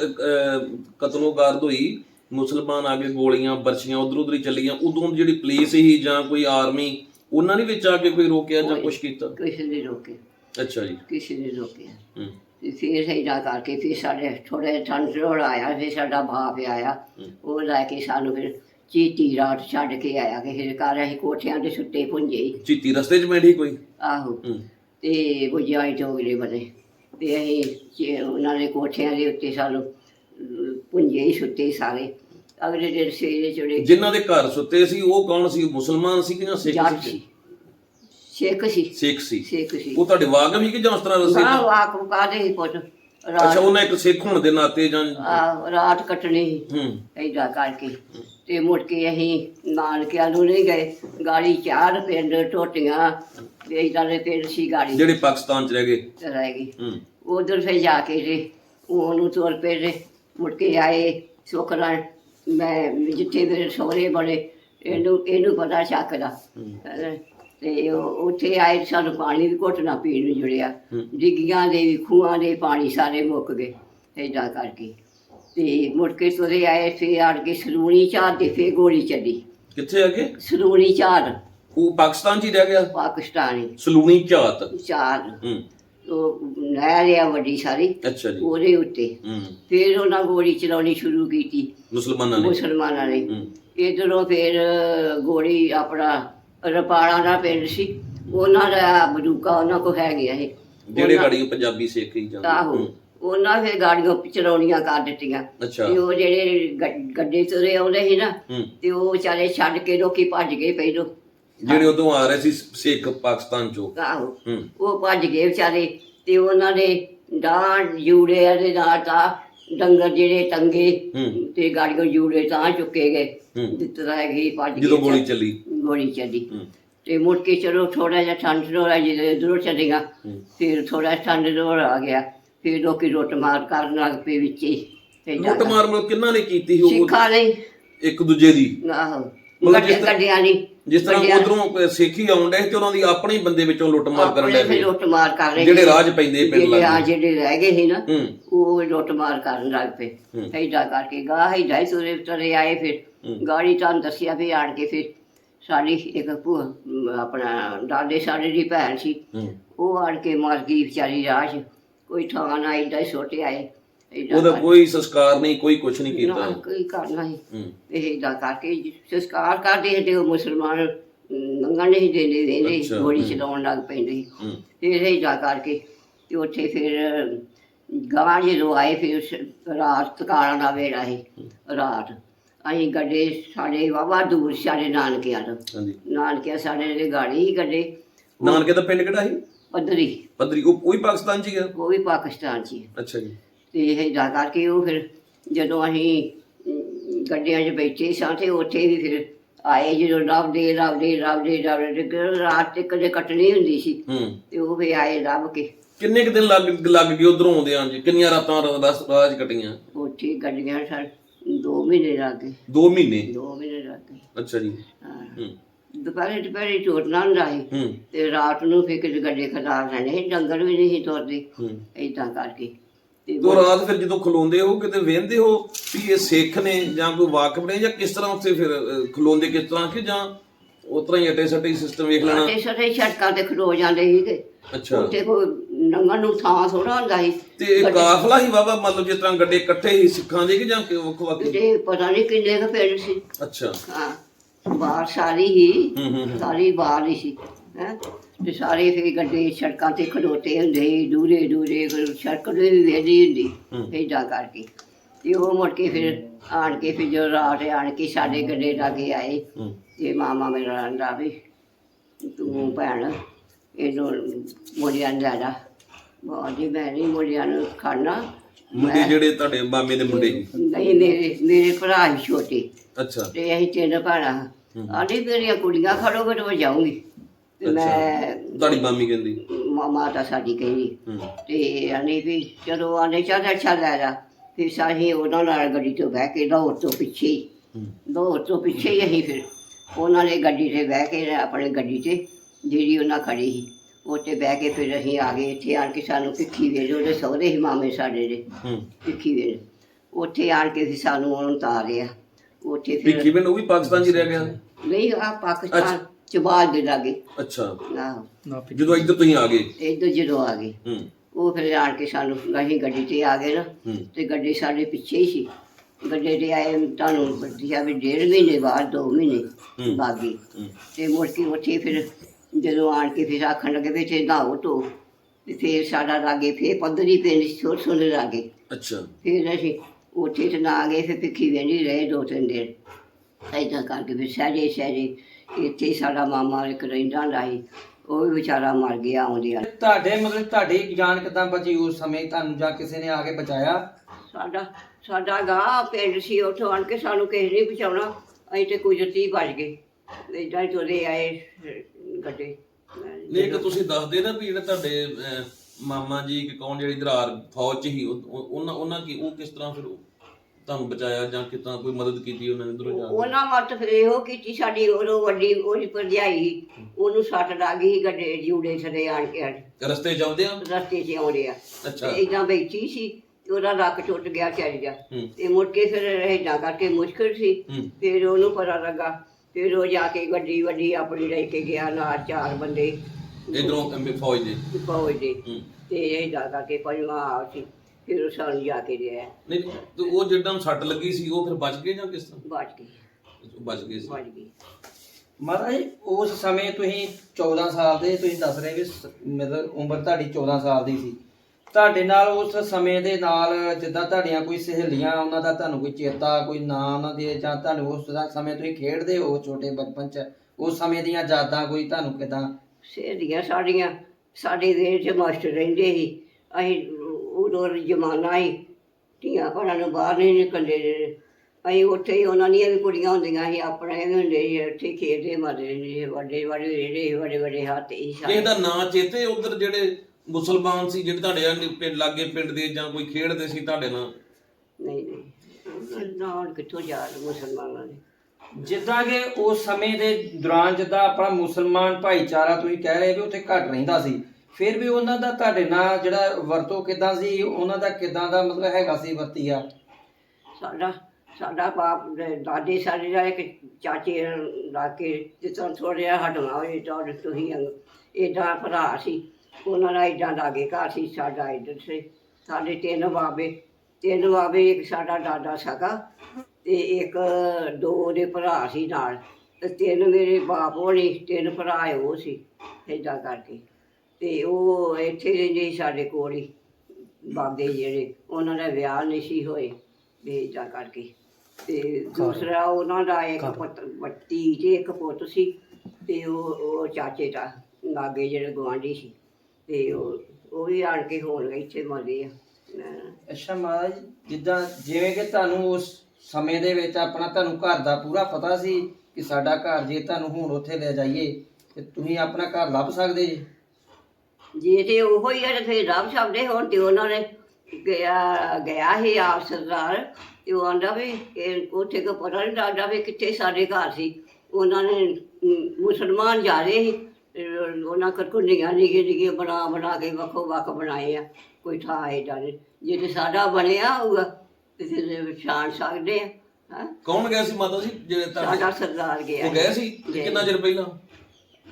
ਕਤਲੋਗਾਰਦ ਹੋਈ ਮੁਸਲਮਾਨ ਆ ਕੇ ਗੋਲੀਆਂ ਬਰਛੀਆਂ ਉਧਰ ਉਧਰ ਹੀ ਚੱਲੀਆਂ ਉਦੋਂ ਜਿਹੜੀ ਪੁਲਿਸ ਸੀ ਜਾਂ ਕੋਈ ਆਰਮੀ ਉਹਨਾਂ ਨੇ ਵਿੱਚ ਆ ਕੇ ਕੋਈ ਰੋਕਿਆ ਜਾਂ ਕੁਝ ਕੀਤਾ? ਕਿਸੇ ਨੇ ਰੋਕੇ ਅੱਛਾ ਜੀ। ਕਿਸੇ ਨੇ ਰੋਕਿਆ। ਹੂੰ। ਤੇ ਫਿਰ ਏਦਾਂ ਕਰਕੇ ਫਿਰ ਸਾਡੇ ਥੋੜੇ ਠੰਡ ਰੋੜ ਆਇਆ ਫਿਰ ਸਾਡਾ ਬਾਪ ਆਇਆ। ਉਹ ਲੈ ਕੇ ਸਾਨੂੰ ਫਿਰ ਚੀਤੀ ਰਾਤ ਛੱਡ ਕੇ ਆਇਆ ਕਿਸੇ ਦੇ ਘਰ ਅਸੀਂ ਕੋਠਿਆਂ ਦੇ ਸੁੱਤੇ ਪੁੰਜੇ। ਚੀਤੀ ਰਸਤੇ 'ਚ ਬੈਠੀ ਕੋਈ? ਆਹੋ। ਤੇ ਬੁਝਾਈ ਟੋਗਲੇ ਬਣੇ ਤੇ ਅਸੀਂ ਉਹਨਾਂ ਦੇ ਕੋਠਿਆਂ ਦੇ ਉੱਤੇ ਸਾਨੂੰ ਪੁੰਜੇ ਹੀ ਸੁੱਤੇ ਸਾਰੇ। ਅਗਲੇ ਦਿਨ ਸਵੇਰੇ ਚੜੇ ਜਿਨ੍ਹਾਂ ਦੇ ਘਰ ਸੁੱਤੇ ਸੀ ਉਹ ਕੌਣ ਸੀ? ਮੁਸਲਮਾਨ ਸੀ ਕਿ ਜਾਂ ਸਿੱਖ ਸੀ। ਸਿੱਖ ਸੀ। ਸਿੱਖ ਸੀ। ਸਿੱਖ ਸੀ। ਉਹ ਤੁਹਾਡੇ ਵਾਕਫ ਹੀ ਕਿ ਜਾਂ ਉਸ ਤਰ੍ਹਾਂ ਰਸਤੇ ਸਾਰਾ 'ਚ ਵਾਕ ਕਾਦੇ ਹੀ ਪੁੱਤ? ਅੱਛਾ ਉਹਨਾਂ ਇੱਕ ਸਿੱਖ ਹੋਣ ਦੇ ਨਾਤੇ ਜਾਂ ਆਹ, ਰਾਤ ਕੱਟਣੀ ਸੀ। ਹੂੰ। ਏਦਾਂ ਕਰਕੇ। ਤੇ ਮੁੜ ਕੇ ਅਸੀਂ ਨਾਨਕਿਆਂ ਨੂੰ ਨਹੀਂ ਗਏ। ਗਾੜੀ ਚਾਰ ਪਿੰਡ ਟੋਟੀਆਂ। ਤੇ ਏਦਾਂ ਦੇ ਪਿੰਡ ਸੀ ਗਾੜੀ। ਜਿਹੜੇ ਪਾਕਿਸਤਾਨ 'ਚ ਰਹਿ ਗਏ। ਤੇ ਰਹਿ ਗਈ ਹੂੰ। ਉਧਰ ਫਿਰ ਜਾ ਕੇ ਜੇ ਉਹਨੂੰ ਤੁਰ ਪਏ ਜੇ। ਮੁੜ ਕੇ ਆਏ ਸੁੱਖ ਨਾਲ ਮੈਂ ਜਿੱਥੇ ਮੇਰੇ ਸਹੁਰੇ ਬਣੇ ਇਹਨੂੰ ਇਹਨੂੰ ਪਤਾ ਚੱਕ ਦਾ। ਤੇ ਉਹ- ਉੱਥੇ ਆਏ ਸਾਨੂੰ ਪਾਣੀ ਵੀ ਘੁੱਟ ਨਾ ਪੀਣ ਨੂੰ ਜੁੜਿਆ। ਡਿੱਗੀਆਂ ਦੇ ਵੀ ਖੂਹਾਂ ਦੇ ਪਾਣੀ ਸਾਰੇ ਮੁੱਕ ਗਏ ਏਦਾਂ ਕਰਕੇ। ਤੇ ਮੁੜ ਕੇ ਤੁਰੇ ਆਏ ਫਿਰ ਆੜ ਕੇ ਸਲੂਣੀ ਝਾੜ ਦੇ ਫੇ ਗੋਲੀ ਚੱਲੀ। ਕਿੱਥੇ ਆ ਗਏ? ਸਲੂਣੀ ਝਾੜ। ਉਹ ਪਾਕਿਸਤਾਨ 'ਚ ਹੀ ਰਹਿ ਗਿਆ? ਪਾਕਿਸਤਾਨੀ। ਸਲੂਣੀ ਝਾਤ ਹੂੰ। ਉਹ ਨਹਿਰ ਆ ਵੱਡੀ ਸਾਰੀ। ਅੱਛਾ ਜੀ। ਉਹਦੇ ਉੱਤੇ। ਹੂੰ। ਫਿਰ ਉਹਨਾਂ ਗੋਲੀ ਚਲਾਉਣੀ ਸ਼ੁਰੂ ਕੀਤੀ। ਮੁਸਲਮਾਨਾਂ ਨੇ। ਮੁਸਲਮਾਨਾਂ ਨੇ। ਹੂੰ। ਇਧਰੋਂ ਫਿਰ ਗੋਲੀ ਆਪਣਾ ਰਪਾਲਾ ਦਾ ਪਿੰਡ ਸੀ ਉਹਨਾਂ ਦਾ ਬਦੂਕਾ ਉਹਨਾਂ ਕੋ ਹੈ ਗਿਆ ਇਹ। ਜਿਹੜੇ ਉਹਨਾਂ- ਗਾੜੀ ਪੰਜਾਬੀ ਸਿੱਖ ਹੀ ਜਾਂਦੇ। ਆਹੋ ਹੂੰ, ਉਹਨਾਂ ਫਿਰ ਗਾੜੀਆਂ ਚਲਾਉਣੀਆਂ ਕਰ ਦਿੱਤੀਆਂ। ਅੱਛਾ। ਤੇ ਉਹ ਜਿਹੜੇ ਗ- ਗੱਡੇ ਤੁਰੇ ਆਉਂਦੇ ਸੀ ਨਾ ਹੂੰ। ਤੇ ਉਹ ਵਿਚਾਰੇ ਛੱਡ ਕੇ ਲੋਕੀ ਭੱਜ ਗਏ ਪਹਿਲੋਂ। ਜਿਹੜੇ ਉਦੋਂ ਆ ਰਹੇ ਸੀ ਸਿੱਖ ਪਾਕਿਸਤਾਨ ਚੋਂ। ਆਹੋ। ਹੂੰ। ਉਹ ਭੱਜ ਗਏ ਵਿਚਾਰੇ ਤੇ ਉਹਨਾਂ ਦੇ ਡਾਂਡ ਜੂੜੇ ਦੇ ਨਾਲ ਤਾਂ ਡੰਗਰ ਜਿਹੜੇ ਟੰਗੇ ਹੂੰ। ਤੇ ਗਾੜੀਆਂ ਜੂੜੇ ਤਾਂ ਚੁੱਕੇ ਗਏ। ਹੂੰ। ਦਿੱਤ ਰਹਿ ਗਈ ਭੱਜ ਗਏ ਜਦੋਂ ਗੋਲੀ ਚੱਲੀ। ਚੱਲੀ। ਹੂੰ। ਤੇ ਮੁੜ ਕੇ ਚਲੋ ਥੋੜਾ ਜਿਹਾ ਠੰਡ ਰੋੜਾ ਜਦੋਂ ਇਧਰੋਂ ਚੱਲੇਗਾ ਹੂੰ। ਫਿਰ ਥੋੜਾ ਠੰਡ ਰੋੜ ਆ ਗਿਆ। ਫਿਰ ਲੋਕੀ ਰੋਟ ਮਾਰ ਕਰਨ ਲੱਗ ਪਏ ਵਿੱਚ ਹੀ ਤੇ ਲੁੱਟ ਮਾਰ ਮਤਲਬ ਕਿੰਨਾਂ ਨੇ ਕੀਤੀ ਸੀ ਉਹ? ਸਿੱਖਾਂ ਨੇ। ਇੱਕ ਦੂਜੇ ਦੀ? ਆਹੋ। ਮਤਲਬ ਗੱਡੇ ਜਿਸ ਤਰ੍ਹਾਂ- ਗੱਡਿਆਂ ਦੀ। ਜਿਸ ਤਰ੍ਹਾਂ ਉਧਰੋਂ ਸਿੱਖੀ ਆਉਂਦੇ ਤੇ ਉਹਨਾਂ ਦੀ ਆਪਣੇ ਹੀ ਬੰਦੇ ਵਿੱਚੋਂ ਲੁੱਟ ਮਾਰ ਕਰਨ ਆਪਣੇ ਲੱਗ ਫਿਰ ਲੁੱਟ ਮਾਰ ਕਰ ਰਹੇ ਜਿਹੜੇ। ਰਾਜ ਪੈਂਦੇ ਪਿੰਡ ਜਿਹੜੇ ਆ ਲੱਗੇ ਜਿਹੜੇ ਰਹਿ ਗਏ ਸੀ ਨਾ ਹੂੰ। ਉਹ ਲੁੱਟ ਮਾਰ ਕਰਨ ਲੱਗ ਪਏ। ਹੂੰ। ਏਦਾਂ ਕਰਕੇ ਗਾਹ ਹੀ ਜਾਈ ਤੁਰੇ ਤੁਰੇ ਆਏ ਫਿਰ। ਗਾੜੀ ਤੁਹਾਨੂੰ ਦੱਸਿਆ ਵੀ ਆਣ ਕੇ ਫਿਰ ਸਾਡੀ ਇੱਕ ਭੂਆ ਅਮ, ਆਪਣਾ ਦਾਦੇ ਸਾਡੇ ਦੀ ਭੈਣ ਸੀ। ਹੂੰ। ਉਹ ਆਣ ਕੇ ਮਰ ਗਈ ਵਿਚਾਰੀ ਰਾਜ ਕੋਈ ਥਾਂ ਨਾ ਏਦਾਂ ਹੀ ਛੋਟੇ ਆਏ ਏਦਾਂ ਉਹਦਾ ਕੋਈ ਸੰਸਕਾਰ ਨਹੀਂ ਕੋਈ ਕੁਝ ਨਹੀਂ ਨਾ ਕੀਤਾ ਕੋਈ ਕਰਨਾ ਹੀ ਹੂੰ। ਇਹ ਏਦਾਂ ਕਰਕੇ ਸੰਸਕਾਰ ਕਰਦੇ ਸੀ ਤੇ ਉਹ ਮੁਸਲਮਾਨ ਲੰਘਣ ਨਹੀਂ ਦਿੰਦੇ ਵੇਂਦੇ ਅੱਛਾ, ਗੋਲੀ ਹੂੰ। ਚਲਾਉਣ ਲੱਗ ਪੈਂਦੇ ਸੀ। ਹੂੰ। ਫਿਰ ਏਦਾਂ ਕਰਕੇ ਤੇ ਉੱਥੇ ਫਿਰ ਗਾਂ ਜਦੋਂ ਆਏ ਫਿਰ ਰਾਤ ਤਕਾਲਾਂ ਦਾ ਵੇੜਾ ਸੀ। ਰਾਤ ਅਸੀਂ ਗੱਡੇ ਸਾਡੇ ਵਾਵਾ ਦੂਰ ਸਾਡੇ ਨਾਨਕਿਆਂ ਤੋਂ। ਹਾਂਜੀ। ਨਾਨਕਿਆਂ ਸਾਡੇ ਦੇ ਗਾੜੀ ਹੀ ਗੱਡੇ ਨਾਨਕੇ ਦਾ ਪਿੰਡ ਕਿਹੜਾ ਸੀ? ਪੱਧਰੀ। ਪਦਰੀ ਉਹ ਕੋਈ ਪਾਕਿਸਤਾਨ ਚ ਹੀ ਗਿਆ ਉਹ ਵੀ ਪਾਕਿਸਤਾਨ 'ਚ ਹੀ ਹੈ। ਅੱਛਾ ਜੀ। ਤੇ ਇਹ ਜਾ ਕਰਕੇ ਉਹ ਫਿਰ ਜਦੋਂ ਅਸੀਂ ਅਮ, ਗੱਡਿਆਂ 'ਚ ਬੈਠੇ ਸਾਂ ਤੇ ਉੱਥੇ ਵੀ ਫਿਰ ਆਏ ਜਦੋਂ ਲੱਭਦੇ ਲੱਭਦੇ ਲੱਭਦੇ ਲੱਭਦੇ ਤੇ ਰਾਤ ਤੇ ਕਦੇ ਕੱਟਣੀ ਹੁੰਦੀ ਸੀ। ਹੂੰ। ਤੇ ਉਹ ਵੀ ਆਏ ਲੱਭ ਕੇ। ਕਿੰਨੇ ਕੁ ਦਿਨ ਲੱਗ ਲੱਗ ਗਏ ਉਧਰੋਂ ਆਉਂਦੇ ਆਂ ਜੀ? ਕਿੰਨੀਆਂ ਰਾਤਾਂ ਰਾਜ ਕਟੀਆਂ? ਉੱਥੇ ਗੱਡੀਆਂ ਸਨ। ਦੋ ਮਹੀਨੇ ਲੱਗ ਗਏ 2 ਮਹੀਨੇ? ਦੋ ਮਹੀਨੇ ਲੱਗ ਗਏ ਅੱਛਾ ਜੀ। ਹਾਂ। ਹੂੰ। ਦੁਪਹਿਰੇ ਦੁਪਹਿਰੇ ਹੁੰਦਾ ਸੀ। ਹੂੰ। ਤੇ ਰਾਤ ਨੂੰ ਫਿਰ ਕਿਤੇ ਗੱਡੇ ਖਲਾਰ ਲੈਣੇ ਡੰਗਰ ਵੀ ਨਹੀਂ ਸੀ ਤੁਰਦੇ। ਹੂੰ। ਏਦਾਂ ਕਰਕੇ। ਤੇ ਤੋ ਰਾਤ ਫਿਰ ਜਦੋਂ ਖਲੋਂਦੇ ਹੋ ਕਿਤੇ ਵੇਂਦੇ ਹੋ ਵੀ ਇਹ ਸਿੱਖ ਨੇ ਜਾਂ ਕੋਈ ਵਾਕਫ ਨੇ ਜਾਂ ਕਿਸ ਤਰ੍ਹਾਂ ਉੱਥੇ ਫਿਰ ਅਹ, ਖਲੋਂਦੇ ਕਿਸ ਤਰ੍ਹਾਂ ਕਿ ਜਾਂ ਉਸ ਤਰ੍ਹਾਂ ਹੀ ਅੱਡੇ ਸੱਟੇ ਸਿਸਟਮ ਵੇਖ ਲੈਣਾ? ਸਾਡੇ ਸਾਰੇ ਛੜਕਾਂ ਤੇ ਖਲੋ ਜਾਂਦੇ ਸੀਗੇ। ਅੱਛਾ। ਉੱਥੇ ਕੋਈ ਨੰਗਣ ਨੂੰ ਥਾਂ ਥੋੜਾ ਹੁੰਦਾ ਸੀ। ਤੇ ਇਹ ਕਾਫਲਾ ਹੀ ਵਾਵਾ ਮਤਲਬ ਜਿਸ ਤਰ੍ਹਾਂ ਗੱਡੇ ਇਕੱਠੇ ਹੀ ਸਿੱਖਾਂ ਦੇ ਕਿ ਜਾਂ ਕਿ ਵੱਖ ਵੱਖ? ਤੇ ਪਤਾ ਨਹੀਂ ਕਿੰਨੇ ਕੁ ਪਿੰਡ ਸੀ। ਅੱਛਾ। ਹਾਂ ਬਾਹਰ ਸਾਰੀ ਹੀ। ਸਾਰੀ ਬਾਹਰ ਹੀ ਸੀ ਹੈ। ਤੇ ਸਾਰੇ ਫਿਰ ਗੱਡੇ ਸੜਕਾਂ ਤੇ ਖਲੋਤੇ ਹੁੰਦੇ ਦੂਰੇ ਦੂਰੇ ਸੜਕ ਦੇ ਵੀ ਵੇਦੀ ਹੁੰਦੀ। ਏਦਾਂ ਕਰਕੇ। ਤੇ ਉਹ ਮੁੜ ਕੇ ਫਿਰ ਆਣ ਕੇ ਫਿਰ ਜਦੋਂ ਰਾਤ ਆਣ ਕੇ ਸਾਡੇ ਗੱਡੇ ਲਾਗੇ ਆਏ ਤੇ ਮਾਮਾ ਮੇਰਾ ਆਂਦਾ ਵੀ ਤੂੰ ਭੈਣ ਇਹਨੂੰ ਮੁੰਡਿਆਂ ਜਾ। ਬਾਜੀ ਮੈਂ ਨਹੀਂ ਮੁੰਡਿਆਂ ਨੂੰ ਖਾਣਾ। ਮੁੰਡੇ ਜਿਹੜੇ ਤੁਹਾਡੇ ਮਾਮੇ ਦੇ ਮੁੰਡੇ। ਨਹੀਂ ਮੇਰੇ ਮੇਰੇ ਭਰਾ ਹੀ ਛੋਟੇ। ਅੱਛਾ। ਤੇ ਅਸੀਂ ਤਿੰਨ ਭੈਣਾਂ ਆਂਦੀ ਮੇਰੀਆਂ ਕੁੜੀਆਂ ਖੜੋਗੇ ਤੇ ਮੈਂ ਜਾਊਂਗੀ ਤੇ ਮੈਂ ਤੁਹਾਡੀ ਮਾਮੀ ਕਹਿੰਦੀ? ਮਾ- ਮਾਤਾ ਸਾਡੀ ਕਹਿੰਦੀ। ਹੂੰ। ਤੇ ਆਂਦੀ ਵੀ ਚਲੋ ਆਂਦੇ ਚੱਲ ਅੱਛਾ ਲੈ ਜਾ ਫਿਰ ਸਾਹੀਂ ਉਹਨਾਂ ਨਾਲ ਗੱਡੀ ਤੋਂ ਬਹਿ ਕੇ ਦੌੜ ਤੋਂ ਪਿੱਛੇ ਹੀ ਤੋਂ ਪਿੱਛੇ ਹੀ ਅਸੀਂ ਫਿਰ ਉਹਨਾਂ ਨੇ ਗੱਡੀ ਤੇ ਬਹਿ ਕੇ ਆਪਣੇ ਗੱਡੀ ਤੇ ਜਿਹੜੀ ਉਹਨਾਂ ਖੜੀ ਸੀ। ਉੱਤੇ ਬਹਿ ਕੇ ਫਿਰ ਅਸੀਂ ਆ ਗਏ ਇੱਥੇ ਆਣ ਕੇ ਸਾਨੂੰ ਭਿੱਖੀ ਵੇਲੇ ਉਹਦੇ ਸਹੁਰੇ ਸੀ ਮਾਮੇ ਸਾਡੇ ਦੇ ਹੂੰ। ਭਿੱਖੀ ਵੇਲੇ। ਉੱਥੇ ਆਣ ਕੇ ਫਿਰ ਸਾਨੂੰ ਉਹਨੂੰ ਉਤਾਰਿਆ ਉੱਥੇ ਫਿਰ ਭਿੱਖੀ ਉਹ ਵੀ ਪਾਕਿਸਤਾਨ 'ਚ ਹੀ ਰਹਿ ਗਿਆ ਨਹੀਂ ਆ ਪਾਕਿਸਤਾਨ ਚਬਾਲ ਦੇ ਲਾਗੇ। ਅੱਛਾ। ਆਹੋ ਜਦੋਂ ਇੱਧਰ ਤੁਸੀਂ ਆ ਗਏ? ਇੱਧਰ ਜਦੋਂ ਆ ਗਏ। ਹੂੰ। ਉਹ ਫਿਰ ਆਣ ਕੇ ਸਾਨੂੰ ਅਸੀਂ ਗੱਡੀ ਤੇ ਆ ਗਏ ਨਾ ਹੂੰ। ਤੇ ਗੱਡੀ ਸਾਡੇ ਪਿੱਛੇ ਹੀ ਸੀ। ਗੱਡੇ ਤੇ ਆਏ ਤੁਹਾਨੂੰ ਬੱਤੀਆ ਵੀ ਡੇਢ ਮਹੀਨੇ ਬਾਅਦ ਦੋ ਮਹੀਨੇ ਹੂੰ। ਬਾਗੀ ਹੂੰ। ਤੇ ਮੁੜ ਕੇ ਉੱਥੇ ਫਿਰ ਜਦੋਂ ਆਣ ਕੇ ਫਿਰ ਆਖਣ ਲੱਗੇ ਵੀ ਤੇ ਨਹਾਓ ਧੋ ਤੇ ਫਿਰ ਸਾਡਾ ਲਾਗੇ ਫਿਰ ਪੱਧਰੀ ਪਿੰਡ ਛੋਟ ਛੋਲੇ ਲਾਗੇ। ਅੱਛਾ। ਫਿਰ ਅਸੀਂ ਉੱਥੇ ਤੇ ਨਾ ਗਏ ਫਿਰ ਭਿੱਖੀ ਵੇਂਦੀ ਰਹੇ ਦੋ ਤਿੰਨ ਦਿਨ। ਏਦਾਂ ਕਰਕੇ ਫਿਰ ਸਹਿਜੇ ਸਹਿਜੇ ਇੱਥੇ ਹੀ ਸਾਡਾ ਮਾਮਾ ਇੱਕ ਰਹਿੰਦਾ ਹੁੰਦਾ ਸੀ ਉਹ ਵੀ ਵਿਚਾਰਾ ਮਰ ਗਿਆ ਆਉਂਦਿਆਂ। ਤੁਹਾਡੇ ਮਤਲਬ ਤੁਹਾਡੀ ਜਾਨ ਕਿਦਾਂ ਬਚੀ ਉਸ ਸਮੇਂ ਤੁਹਾਨੂੰ ਜਾਂ ਕਿਸੇ ਨੇ ਆ ਕੇ ਬਚਾਇਆ? ਸਾਡਾ ਸਾਡਾ ਗਾ ਪਿੰਡ ਸੀ ਉੱਥੋਂ ਆਣ ਕੇ ਸਾਨੂੰ ਕਿਸੇ ਨੇ ਬਚਾਉਣਾ ਅਸੀਂ ਤੇ ਕੁਦਰਤੀ ਬਚ ਗਏ। ਏਦਾਂ ਹੀ ਤੁਰੇ ਆਏ। ਨਹੀਂ ਇੱਕ ਤੁਸੀਂ ਦੱਸਦੇ ਨਾ ਵੀ ਜਿਹੜੇ ਤੁਹਾਡੇ ਅਹ, ਮਾਮਾ ਜੀ ਕਿ ਕੌਣ ਜਿਹੜੀ ਦਰਾਰ ਫੌਜ 'ਚ ਹੀ ਉਹ- ਉਹ- ਉਹਨਾਂ ਉਹਨਾਂ ਕੀ ਉਹ ਕਿਸ ਤਰ੍ਹਾਂ ਫਿਰ ਉਹ ਤੁਹਾਨੂੰ ਬਚਾਇਆ ਜਾਂ ਕਿਦਾਂ ਕੋਈ ਮਦਦ ਕੀਤੀ ਉਹਨਾਂ ਨੇ ਉਧਰੋਂ ਜਾ ਕੇ? ਉਹਨਾਂ ਮਤ ਫਿਰ ਇਹੋ ਕੀਤੀ ਸਾਡੀ ਉਹ ਵੱਡੀ ਉਹਦੀ ਭਰਜਾਈ ਉਹਨੂੰ ਸੱਟ ਲੱਗ ਗਈ ਗੱਡੇ ਜੂੜੇ ਥਲੇ ਆਣ ਕੇ ਰਸਤੇ ਜਾਂਦੇ ਆ? ਰਸਤੇ 'ਚ ਆਉਂਦੇ ਆ। ਅੱਛਾ। ਤੇ ਇਦਾਂ ਬੈਠੀ ਸੀ ਤੇ ਉਹਦਾ ਲੱਕ ਟੁੱਟ ਗਿਆ ਚੱਲ ਗਿਆ। ਹੂੰ। ਤੇ ਮੁੜ ਕੇ ਫਿਰ ਏਦਾਂ ਕਰਕੇ ਮੁਸ਼ਕਲ ਸੀ। ਹੂੰ। ਫਿਰ ਉਹਨੂੰ ਪਤਾ ਲੱਗਾ ਫਿਰ ਉਹ ਜਾ ਕੇ ਗੱਡੀ ਵੱਡੀ ਆਪਣੀ ਲੈ ਕੇ ਗਿਆ ਨਾਲ ਚਾਰ ਬੰਦੇ। ਇਧਰੋਂ ਫੌਜ ਦੇ? ਫੌਜ ਦੇ। ਹੂੰ। ਤੇ ਏਦਾਂ ਕਰਕੇ ਪੰਜਵਾਂ ਆ ਸੀ ਫਿਰ ਉਹ ਸਾਨੂੰ ਜਾ ਕੇ ਲਿਆ। ਨਹੀਂ ਤੇ ਉਹ ਨੂੰ ਸੱਟ ਲੱਗੀ ਸੀ ਉਹ ਫਿਰ ਬਚ ਗਏ ਜਾਂ ਕਿਸ ਤਰ੍ਹਾਂ? ਬਚ ਗਈ ਉਹ ਬਚ ਗਏ ਸੀ। ਬਚ ਗਈ ਮਹਾਰਾਜ ਉਸ ਸਮੇਂ ਤੁਸੀਂ 14 ਸਾਲ ਦੇ ਤੁਸੀਂ ਦੱਸ ਰਹੇ ਵੀ ਸ- ਮਤਲਬ ਉਮਰ ਤੁਹਾਡੀ 14 ਸਾਲ ਦੀ ਸੀ। ਤੁਹਾਡੇ ਨਾਲ ਉਸ ਸਮੇਂ ਦੇ ਨਾਲ ਜਿੱਦਾਂ ਤੁਹਾਡੀਆਂ ਕੋਈ ਸਹੇਲੀਆਂ ਉਹਨਾਂ ਦਾ ਤੁਹਾਨੂੰ ਕੋਈ ਚੇਤਾ ਕੋਈ ਨਾਂ ਉਹਨਾਂ ਦੇ ਜਾਂ ਤੁਹਾਨੂੰ ਉਸ ਦਾ ਸਮੇਂ ਤੁਸੀਂ ਖੇਡਦੇ ਹੋ ਛੋਟੇ ਬਚਪਨ ਚ ਉਸ ਸਮੇਂ ਦੀਆਂ ਯਾਦਾਂ ਕੋਈ ਤੁਹਾਨੂੰ ਕਿਦਾਂ ਸਹੇਲੀਆਂ ਸਾਡੀਆਂ ਸਾਡੇ ਦੇਸ਼ 'ਚ ਮਾਸਟਰ ਰਹਿੰਦੇ ਸੀ ਅਸੀਂ ਉਦੋਂ ਜ਼ਮਾਨਾ ਹੀ ਧੀਆਂ ਭੈਣਾਂ ਨੂੰ ਬਾਹਰ ਨਹੀਂ ਨਿਕਲਦੇ ਰਹੇ। ਅਸੀਂ ਉੱਥੇ ਹੀ ਉਹਨਾਂ ਦੀਆਂ ਵੀ ਕੁੜੀਆਂ ਹੁੰਦੀਆਂ ਸੀ ਆਪਣੇ ਵੀ ਹੁੰਦੇ ਸੀ ਉੱਥੇ ਹੀ ਖੇਡਦੇ ਮਰਦੇ ਰਹਿੰਦੇ ਸੀ ਵੱਡੇ ਵੱਡੇ ਜਿਹੜੇ ਵੱਡੇ ਵੱਡੇ ਹੱਥ ਹੀ ਕਿਸੇ ਸਾਡੇ ਦਾ ਨਾਂ ਚੇਤੇ ਉਧਰ ਜਿਹੜੇ ਮੁਸਲਮਾਨ ਸੀ ਜਿਹੜੇ ਤੁਹਾਡੇ ਆਂਢ ਪਿੰਡ ਲਾਗੇ ਪਿੰਡ ਦੇ ਜਾਂ ਕੋਈ ਖੇਡਦੇ ਸੀ ਤੁਹਾਡੇ ਨਾਲ? ਨਹੀਂ ਨਹੀਂ। ਨਾਲ ਕਿੱਥੋਂ ਯਾਦ ਮੁਸਲਮਾਨਾਂ ਦੇ? ਜਿੱਦਾਂ ਕਿ ਉਸ ਸਮੇਂ ਦੇ ਦੌਰਾਨ ਜਿੱਦਾਂ ਆਪਣਾ ਮੁਸਲਮਾਨ ਭਾਈਚਾਰਾ ਤੁਸੀਂ ਕਹਿ ਰਹੇ ਵੀ ਉੱਥੇ ਘੱਟ ਰਹਿੰਦਾ ਸੀ ਫਿਰ ਵੀ ਉਹਨਾਂ ਦਾ ਤੁਹਾਡੇ ਨਾਲ ਜਿਹੜਾ ਵਰਤੋਂ ਕਿਦਾਂ ਸੀ ਉਹਨਾਂ ਦਾ ਕਿਦਾਂ ਦਾ ਮਤਲਬ ਹੈਗਾ ਸੀ ਵਰਤੀਆ? ਸਾਡਾ ਸਾਡਾ ਬਾਪ ਦੇ- ਦਾਦੇ ਸਾਡੇ ਦਾ ਇੱਕ ਚਾਚੇ ਲਾ ਕੇ ਜਿੱਦਾਂ ਥੋੜ੍ਹਾ ਹਟਵਾ ਹੋਏ ਤਾਂ ਤੁਸੀਂ ਇਦਾਂ ਭਰਾ ਸੀ। ਉਹਨਾਂ ਦਾ ਇਦਾਂ ਲਾਗੇ ਘਰ ਸੀ ਸਾਡਾ ਇੱਧਰ ਸੀ ਸਾਡੇ ਤਿੰਨ ਬਾਬੇ ਤਿੰਨ ਬਾਬੇ ਇੱਕ ਸਾਡਾ ਦਾਦਾ ਸਗਾ ਤੇ ਇੱਕ ਦੋ ਦੇ ਭਰਾ ਸੀ ਨਾਲ ਤੇ ਤਿੰਨ ਮੇਰੇ ਬਾਪ ਹੋਣੀ ਤਿੰਨ ਭਰਾ ਉਹ ਸੀ ਇਦਾਂ ਕਰਕੇ ਤੇ ਉਹ ਇੱਥੇ ਰਹਿੰਦੇ ਸੀ ਸਾਡੇ ਕੋਲ ਹੀ ਬਾਬੇ ਜਿਹੜੇ ਉਹਨਾਂ ਦਾ ਵਿਆਹ ਨਹੀਂ ਸੀ ਹੋਏ ਵੀ ਏਦਾਂ ਕਰਕੇ ਤੇ ਦੂਸਰਾ ਉਹਨਾਂ ਦਾ ਇੱਕ ਪੁੱਤ ਬੱਤੀ ਤੇ ਇੱਕ ਪੁੱਤ ਸੀ ਤੇ ਉਹ ਉਹ ਚਾਚੇ ਦਾ ਲਾਗੇ ਜਿਹੜੇ ਗਵਾਂਢੀ ਸੀ। ਤੇ ਉਹ ਉਹ ਵੀ ਆਣ ਕੇ ਹੋਣ ਇੱਥੇ ਮਰਦੇ ਆ। ਅਹ ਅੱਛਾ ਮਹਾਰਾਜ ਜਿੱਦਾਂ ਜਿਵੇਂ ਕਿ ਤੁਹਾਨੂੰ ਉਸ ਸਮੇਂ ਦੇ ਵਿੱਚ ਆਪਣਾ ਤੁਹਾਨੂੰ ਘਰ ਦਾ ਪੂਰਾ ਪਤਾ ਸੀ ਕਿ ਸਾਡਾ ਘਰ ਜੇ ਤੁਹਾਨੂੰ ਹੁਣ ਉੱਥੇ ਲੈ ਜਾਈਏ ਤੇ ਤੁਸੀਂ ਆਪਣਾ ਘਰ ਲੱਭ ਸਕਦੇ ਜੀ? ਜੇ ਤੇ ਉਹੋ ਹੀ ਆ ਤੇ ਫਿਰ ਰੱਬ ਛਾਪਦੇ ਹੁਣ ਤੇ ਉਹਨਾਂ ਨੇ ਗਿਆ ਗਿਆ ਹੀ ਆਪ ਸਰਦਾਰ ਤੇ ਉਹ ਆਂਦਾ ਵੀ ਇਹ ਉੱਥੇ ਕੋ ਪਤਾ ਨਹੀਂ ਲੱਗਦਾ ਵੀ ਕਿੱਥੇ ਸਾਡੇ ਘਰ ਸੀ। ਉਹਨਾਂ ਨੇ ਅਮ, ਮੁਸਲਮਾਨ ਜਾ ਰਹੇ ਸੀ। ਉਹਨਾਂ ਕਰ ਕੁੰਡੀਆਂ ਨਿੱਕੇ ਨਿੱਕੇ ਬਣਾ ਬਣਾ ਕੇ ਵੱਖੋ ਵੱਖ ਬਣਾਏ ਆ। ਕੋਈ ਥਾਂ ਏਦਾਂ ਦੇ ਜੇ ਤੇ ਸਾਡਾ ਬਣਿਆ ਹੋਊਗਾ ਤੇ ਫਿਰ ਪਛਾਣ ਸਕਦੇ ਆ ਹਾਂ? ਕੌਣ ਗਿਆ ਸੀ ਮਾਤਾ ਜੀ? ਜਿਹੜੇ ਸਾਡਾ ਸਰਦਾਰ ਗਿਆ। ਉਹ ਗਏ ਸੀ? ਗਏ। ਕਿੰਨਾ ਚਿਰ ਪਹਿਲਾਂ?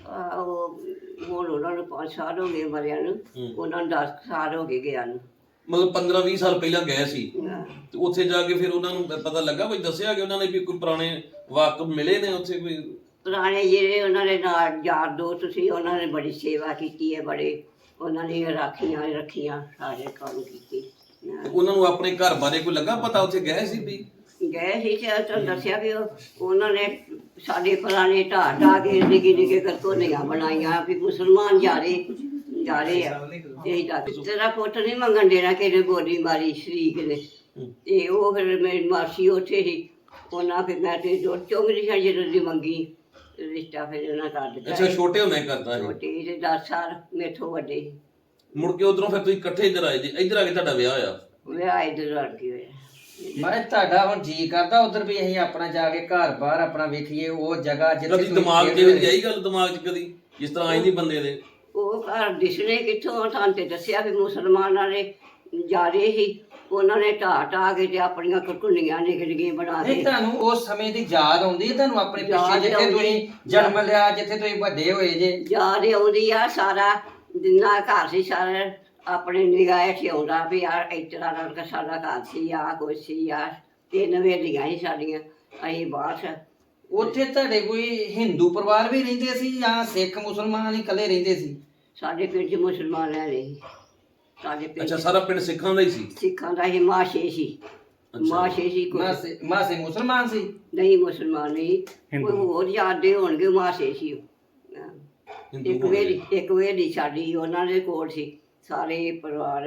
ਆਹ, ਉਹ ਹੁਣ ਉਹਨਾਂ ਨੂੰ 5 ਸਾਲ ਹੋ ਗਏ ਮਰਿਆ ਨੂੰ। ਉਹਨਾਂ ਨੂੰ 10 ਸਾਲ ਹੋ ਗਏ ਗਿਆ ਨੂੰ। ਮਤਲਬ 15 20 ਸਾਲ ਪਹਿਲਾਂ ਗਏ ਸੀ। ਹਾਂ। ਤੇ ਉੱਥੇ ਜਾ ਕੇ ਫਿਰ ਉਹਨਾਂ ਨੂੰ ਪਤਾ ਲੱਗਾ ਕੋਈ ਦੱਸਿਆ ਕਿ ਉਹਨਾਂ ਨੇ ਵੀ ਕੋਈ ਪੁਰਾਣੇ ਵਾਕਫ ਮਿਲੇ ਨੇ ਉੱਥੇ ਕੋਈ ਪੁਰਾਣੇ ਜਿਹੜੇ ਉਹਨਾਂ ਦੇ ਨਾਲ ਯਾਰ ਦੋਸਤ ਸੀ ਉਹਨਾਂ ਨੇ ਬੜੀ ਸੇਵਾ ਕੀਤੀ ਹੈ ਬੜੇ ਉਹਨਾਂ ਨੇ ਰਾਖੀਆਂ ਰੱਖੀਆਂ ਸਾਰੇ ਕੰਮ ਕੀਤੇ। ਉਹਨਾਂ ਨੂੰ ਆਪਣੇ ਘਰ ਬਾਰੇ ਕੋਈ ਲੱਗਾ ਪਤਾ? ਉੱਥੇ ਗਏ ਸੀ ਵੀ? ਗਏ ਸੀ ਤੇ ਤਾਂ ਦੱਸਿਆ ਵੀ ਉਹ ਉਹਨਾਂ ਨੇ ਸਾਡੇ ਪੁਰਾਣੇ ਢਾਹ ਢਾਹ ਕੇ ਨਿੱਕੇ ਨਿੱਕੇ ਕਰਕੋਨੀਆਂ ਬਣਾਈਆਂ ਵੀ ਮੁਸਲਮਾਨ ਜਾ ਰਹੇ ਜਾ ਰਹੇ ਆ। ਤੇ ਇਹਦਾ ਤੇਰਾ ਪੁੱਤ ਨਹੀਂ ਮੰਗਣ ਦੇਣਾ ਕਿਹਨੇ ਗੋਲੀ ਮਾਰੀ ਸ਼ਰੀਕ ਨੇ ਤੇ ਉਹ ਫਿਰ ਮੇਰੀ ਮਾਸੀ ਉੱਥੇ ਸੀ ਉਹਨਾਂ ਫਿਰ ਮੈਂ ਤੇ ਦੋ ਚੋਂਗਰੀ ਸਾਂ ਜਦੋਂ ਦੀ ਮੰਗੀ। ਰਿਸ਼ਤਾ ਫਿਰ ਉਹਨਾਂ ਕਰ ਦਿੱਤਾ ਅੱਛਾ ਛੋਟੇ ਹੁੰਦੇ ਕਰਦਾ ਸੀ ਛੋਟੀ ਤੇ 10 ਸਾਲ ਮੇਥੋਂ ਵੱਡੇ। ਮੁੜ ਕੇ ਉਧਰੋਂ ਫਿਰ ਤੁਸੀਂ ਇਕੱਠੇ ਇੱਧਰ ਆਏ ਜੀ। ਇੱਧਰ ਆ ਕੇ ਤੁਹਾਡਾ ਵਿਆਹ ਹੋਇਆ? ਵਿਆਹ ਇਧਰ ਲੜ ਕੇ ਹੋਇਆ। ਮੈਂ ਤੁਹਾਡਾ ਹੁਣ ਜੀ ਕਰਦਾ ਉਧਰ ਵੀ ਅਸੀਂ ਆਪਣਾ ਜਾ ਕੇ ਘਰ ਬਾਹਰ ਆਪਣਾ ਵੇਖੀਏ ਉਹ ਜਗ੍ਹਾ ਜਿੱਥੇ ਕਦੀ ਤੁਸੀਂ ਦਿਮਾਗ ਦੇ। ਵਿੱਚ ਆਈ ਗੱਲ ਦਿਮਾਗ 'ਚ ਕਦੀ? ਜਿਸ ਤਰ੍ਹਾਂ ਆਈ ਨਹੀਂ ਬੰਦੇ ਦੇ। ਉਹ ਘਰ ਦਿਸਣੇ ਕਿੱਥੋਂ ਸਾਨੂੰ ਤੇ ਦੱਸਿਆ ਵੀ ਮੁਸਲਮਾਨਾਂ ਨੇ ਜਾ ਰਹੇ ਸੀ। ਉਹਨਾਂ ਨੇ ਢਾਹ ਢਾਹ ਕੇ ਤੇ ਆਪਣੀਆਂ ਕੁਕੁੰਨੀਆਂ ਨਿਕਲ ਗਈਆਂ ਬਣਾ ਨਹੀਂ ਕੇ ਤੁਹਾਨੂੰ ਉਸ ਸਮੇਂ ਦੀ ਯਾਦ ਆਉਂਦੀ ਹੈ? ਤੁਹਾਨੂੰ ਆਪਣੇ ਪਿੱਛੇ ਯਾਦ ਜਿੱਥੇ ਆਉਂਦੀ। ਤੁਸੀਂ ਜਨਮ ਲਿਆ ਜਿੱਥੇ ਤੁਸੀਂ ਵੱਡੇ ਹੋਏ ਜੇ। ਯਾਦ ਆਉਂਦੀ ਆ ਸਾਰਾ ਜਿੰਨਾ ਘਰ ਸੀ ਸਾਰਾ ਆਪਣੇ ਨਿਗਾਹ 'ਚ ਆਉਂਦਾ ਵੀ ਆ ਇਸ ਤਰ੍ਹਾਂ ਦਾ ਸਾਡਾ ਘਰ ਸੀ ਆ ਕੁਛ ਸੀ ਆ ਤਿੰਨ ਵੇਲੀਆਂ ਸੀ ਸਾਡੀਆਂ ਅਸੀਂ ਬਾਹਰ। ਉੱਥੇ ਤੁਹਾਡੇ ਕੋਈ ਹਿੰਦੂ ਪਰਿਵਾਰ ਵੀ ਰਹਿੰਦੇ ਸੀ ਜਾਂ ਸਿੱਖ ਮੁਸਲਮਾਨ ਹੀ ਇਕੱਲੇ ਰਹਿੰਦੇ ਸੀ? ਸਾਡੇ ਪਿੰਡ 'ਚ ਮੁਸਲਮਾਨ ਰਹਿੰਦੇ ਸੀ। ਸਾਡੇ ਪਿੰਡ ਅੱਛਾ ਸਾਰਾ ਪਿੰਡ ਸਿੱਖਾਂ ਦਾ ਹੀ ਸੀ? ਸਿੱਖਾਂ ਦਾ ਹੀ ਮਾਸ਼ੇ ਸੀ ਮਾਸ਼ੇ ਸੀ ਕੋਈ। ਮਾਸੇ ਮਾਸੇ ਮੁਸਲਮਾਨ ਸੀ? ਨਹੀਂ ਮੁਸਲਮਾਨ ਨਹੀਂ। ਕੋਈ ਹੋਰ ਜਾਣਦੇ ਹੋਣਗੇ ਮਾਸੇ ਸੀ ਉਹ। ਹਾਂ। ਹਿੰਦੂ ਇੱਕ ਹੋਣਗੇ। ਇੱਕ ਵੇਲੀ ਸਾਡੀ ਉਹਨਾਂ ਦੇ ਕੋਲ ਸੀ। ਸਾਰੇ ਪਰਿਵਾਰ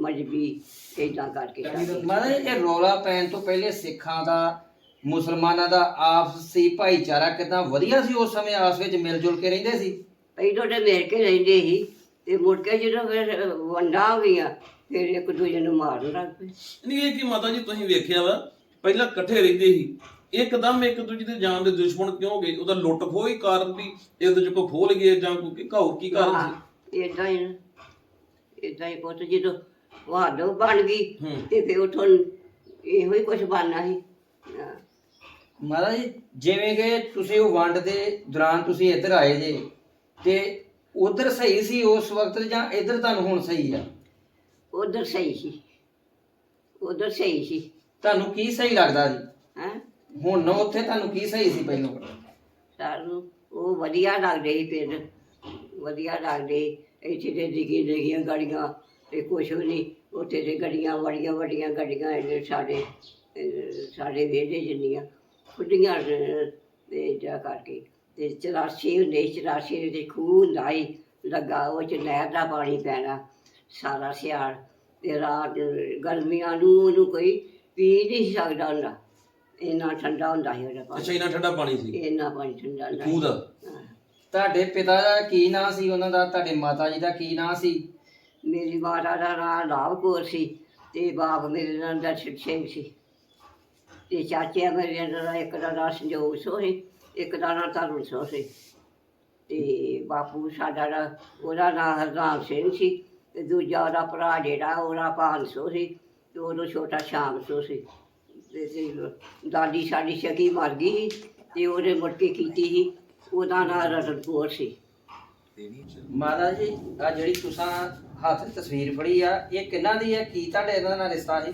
ਮਜਬੀ ਇਦਾਂ ਕਰਕੇ ਸਾਡੇ। ਇਹ ਰੌਲਾ ਪੈਣ ਤੋਂ ਪਹਿਲੇ ਸਿੱਖਾਂ ਦਾ ਮੁਸਲਮਾਨਾਂ ਦਾ ਆਪਸੀ ਭਾਈਚਾਰਾ ਕਿਦਾਂ ਵਧੀਆ ਸੀ? ਉਸ ਸਮੇਂ ਆਪਸ ਵਿੱਚ ਮਿਲ ਜੁਲ ਕੇ ਰਹਿੰਦੇ ਸੀ? ਪਹਿਲੋਂ ਤੇ ਮਿਲ ਕੇ ਰਹਿੰਦੇ ਸੀ। ਤੇ ਮੁੜ ਕੇ ਜਦੋਂ ਫਿਰ ਵੰਡਾਂ ਹੋ ਗਈਆਂ ਫਿਰ ਇੱਕ ਦੂਜੇ ਨੂੰ ਮਾਰਨ ਲੱਗ ਪਏ। ਨਹੀਂ ਇਹ ਕਿ ਮਾਤਾ ਜੀ ਤੁਸੀਂ ਵੇਖਿਆ ਵਾ ਪਹਿਲਾਂ ਇਕੱਠੇ ਰਹਿੰਦੇ ਸੀ ਇੱਕਦਮ ਇੱਕ ਦੂਜੇ ਦੇ ਜਾਨ ਦੇ ਦੁਸ਼ਮਣ ਕਿਉਂ ਹੋ ਗਏ? ਉਹਦਾ ਲੁੱਟ ਖੋਹ ਹੀ ਕਾਰਨ ਵੀ ਇੱਕ ਦੂਜੇ ਕੋ ਖੋਲ ਗਏ ਜਾਂ ਕੋਈ ਘਾਉ ਕੀ ਕਾਰਨ ਸੀ? ਇਦਾਂ ਹੀ ਇਦਾਂ ਹੀ ਪੁੱਤ ਜਦੋਂ ਵਾਦੋ ਬਣ ਗਈ। ਤੇ ਫਿਰ ਉਥੋਂ ਇਹੋ ਹੀ ਕੁਝ ਬਣਨਾ ਸੀ। ਹਾਂ। ਮਹਾਰਾਜ ਜੀ, ਜਿਵੇਂ ਕਿ ਤੁਸੀਂ ਉਹ ਵੰਡ ਦੇ ਦੌਰਾਨ ਤੁਸੀਂ ਇੱਧਰ ਆਏ ਜੇ ਤੇ ਉਧਰ ਸਹੀ ਸੀ ਉਸ ਵਕਤ ਜਾਂ ਇੱਧਰ ਤੁਹਾਨੂੰ ਹੁਣ ਸਹੀ ਆ? ਉਧਰ ਸਹੀ ਸੀ। ਉਧਰ ਸਹੀ ਸੀ। ਤੁਹਾਨੂੰ ਕੀ ਸਹੀ ਲੱਗਦਾ ਜੀ? ਹੈ? ਹੁਣ ਨਾ ਉੱਥੇ ਤੁਹਾਨੂੰ ਕੀ ਸਹੀ ਸੀ ਪਹਿਲਾਂ? ਸਾਨੂੰ ਉਹ ਵਧੀਆ ਲੱਗਦੇ ਸੀ ਪਿੰਡ ਵਧੀਆ ਲੱਗਦੇ। ਇੱਥੇ ਤੇ ਡਿੱਗੀ ਡਿੱਗੀਆਂ ਗੜੀਆਂ ਤੇ ਕੁਛ ਵੀ ਨਹੀਂ। ਉੱਥੇ ਤੇ ਗੱਡੀਆਂ ਬੜੀਆਂ ਵੱਡੀਆਂ ਗੱਡੀਆਂ ਇਹਨੇ ਸਾਡੇ ਅਹ, ਸਾਡੇ ਵਿਹੜੇ ਜਿੰਨੀਆਂ ਖੁੱਡੀਆਂ ਤੇ ਜਾ ਕਰਕੇ। ਤੇ ਚਰਾਸੀ ਹੁੰਦੇ ਸੀ, ਚਰਾਸੀ ਦੇ ਖੂਹ ਹੁੰਦਾ ਸੀ ਲੱਗਾ ਉਹ ਚ ਨਹਿਰ ਦਾ ਪਾਣੀ ਪੈਣਾ ਸਾਰਾ ਸਿਆਲ ਤੇ ਰਾਤ ਗਰਮੀਆਂ ਨੂੰ ਉਹਨੂੰ ਕੋਈ ਪੀ ਨਹੀਂ ਸਕਦਾ ਹੁੰਦਾ ਇੰਨਾ ਠੰਡਾ ਹੁੰਦਾ ਸੀ ਉਹਦਾ ਪਾਣੀ। ਅੱਛਾ ਇਹਨਾਂ ਠੰਡਾ ਪਾਣੀ ਸੀ? ਇੰਨਾ ਪਾਣੀ ਠੰਡਾ ਹੁੰਦਾ ਖੂਹ ਦਾ? ਹਾਂ। ਤੁਹਾਡੇ ਪਿਤਾ ਦਾ ਕੀ ਨਾਂ ਸੀ ਉਹਨਾਂ ਦਾ? ਤੁਹਾਡੇ ਮਾਤਾ ਜੀ ਦਾ ਕੀ ਨਾਂ ਸੀ? ਮੇਰੀ ਮਾਤਾ ਦਾ ਨਾਂ ਲਾਭ ਕੌਰ ਸੀ ਤੇ ਬਾਪ ਮੇਰੇ ਨਾਲ ਦਰਸ਼ਨ ਸਿੰਘ ਸੀ। ਤੇ ਚਾਚੇ ਮੇਰੇ ਦਾ ਇੱਕ ਦਾ ਨਾਂ ਸੰਜੋਗ ਸੋ ਸੀ ਇੱਕ ਦਾ ਨਾਂ ਤਰੁਣ ਸੋ ਸੀ। ਤੇ ਬਾਪੂ ਸਾਡਾ ਦਾ ਉਹਦਾ ਨਾਂ ਹਰਨਾਮ ਸਿੰਘ ਸੀ ਤੇ ਦੂਜਾ ਉਹਦਾ ਭਰਾ ਜਿਹੜਾ ਉਹਦਾ ਭਾਨ ਸੋ ਸੀ ਤੇ ਉਹਦਾ ਛੋਟਾ ਸ਼ਾਮ ਸੋ ਸੀ। ਤੇ ਤੇ ਦਾਦੀ ਸਾਡੀ ਸ਼ਕੀ ਮਰ ਗਈ ਸੀ ਤੇ ਉਹਨੇ ਮੁੜ ਕੇ ਕੀਤੀ ਸੀ ਉਹਦਾ ਨਾਂ ਰਤਨਪੁਰ ਸੀ। ਮਾਤਾ ਜੀ ਆ ਜਿਹੜੀ ਤੁਸੀਂ ਹੱਥ 'ਚ ਤਸਵੀਰ ਫੜੀ ਆ ਇਹ ਕਿੰਨਾ ਦੀ ਹੈ ਕੀ ਤੁਹਾਡੇ ਇਹਨਾਂ ਨਾਲ ਰਿਸ਼ਤਾ ਸੀ?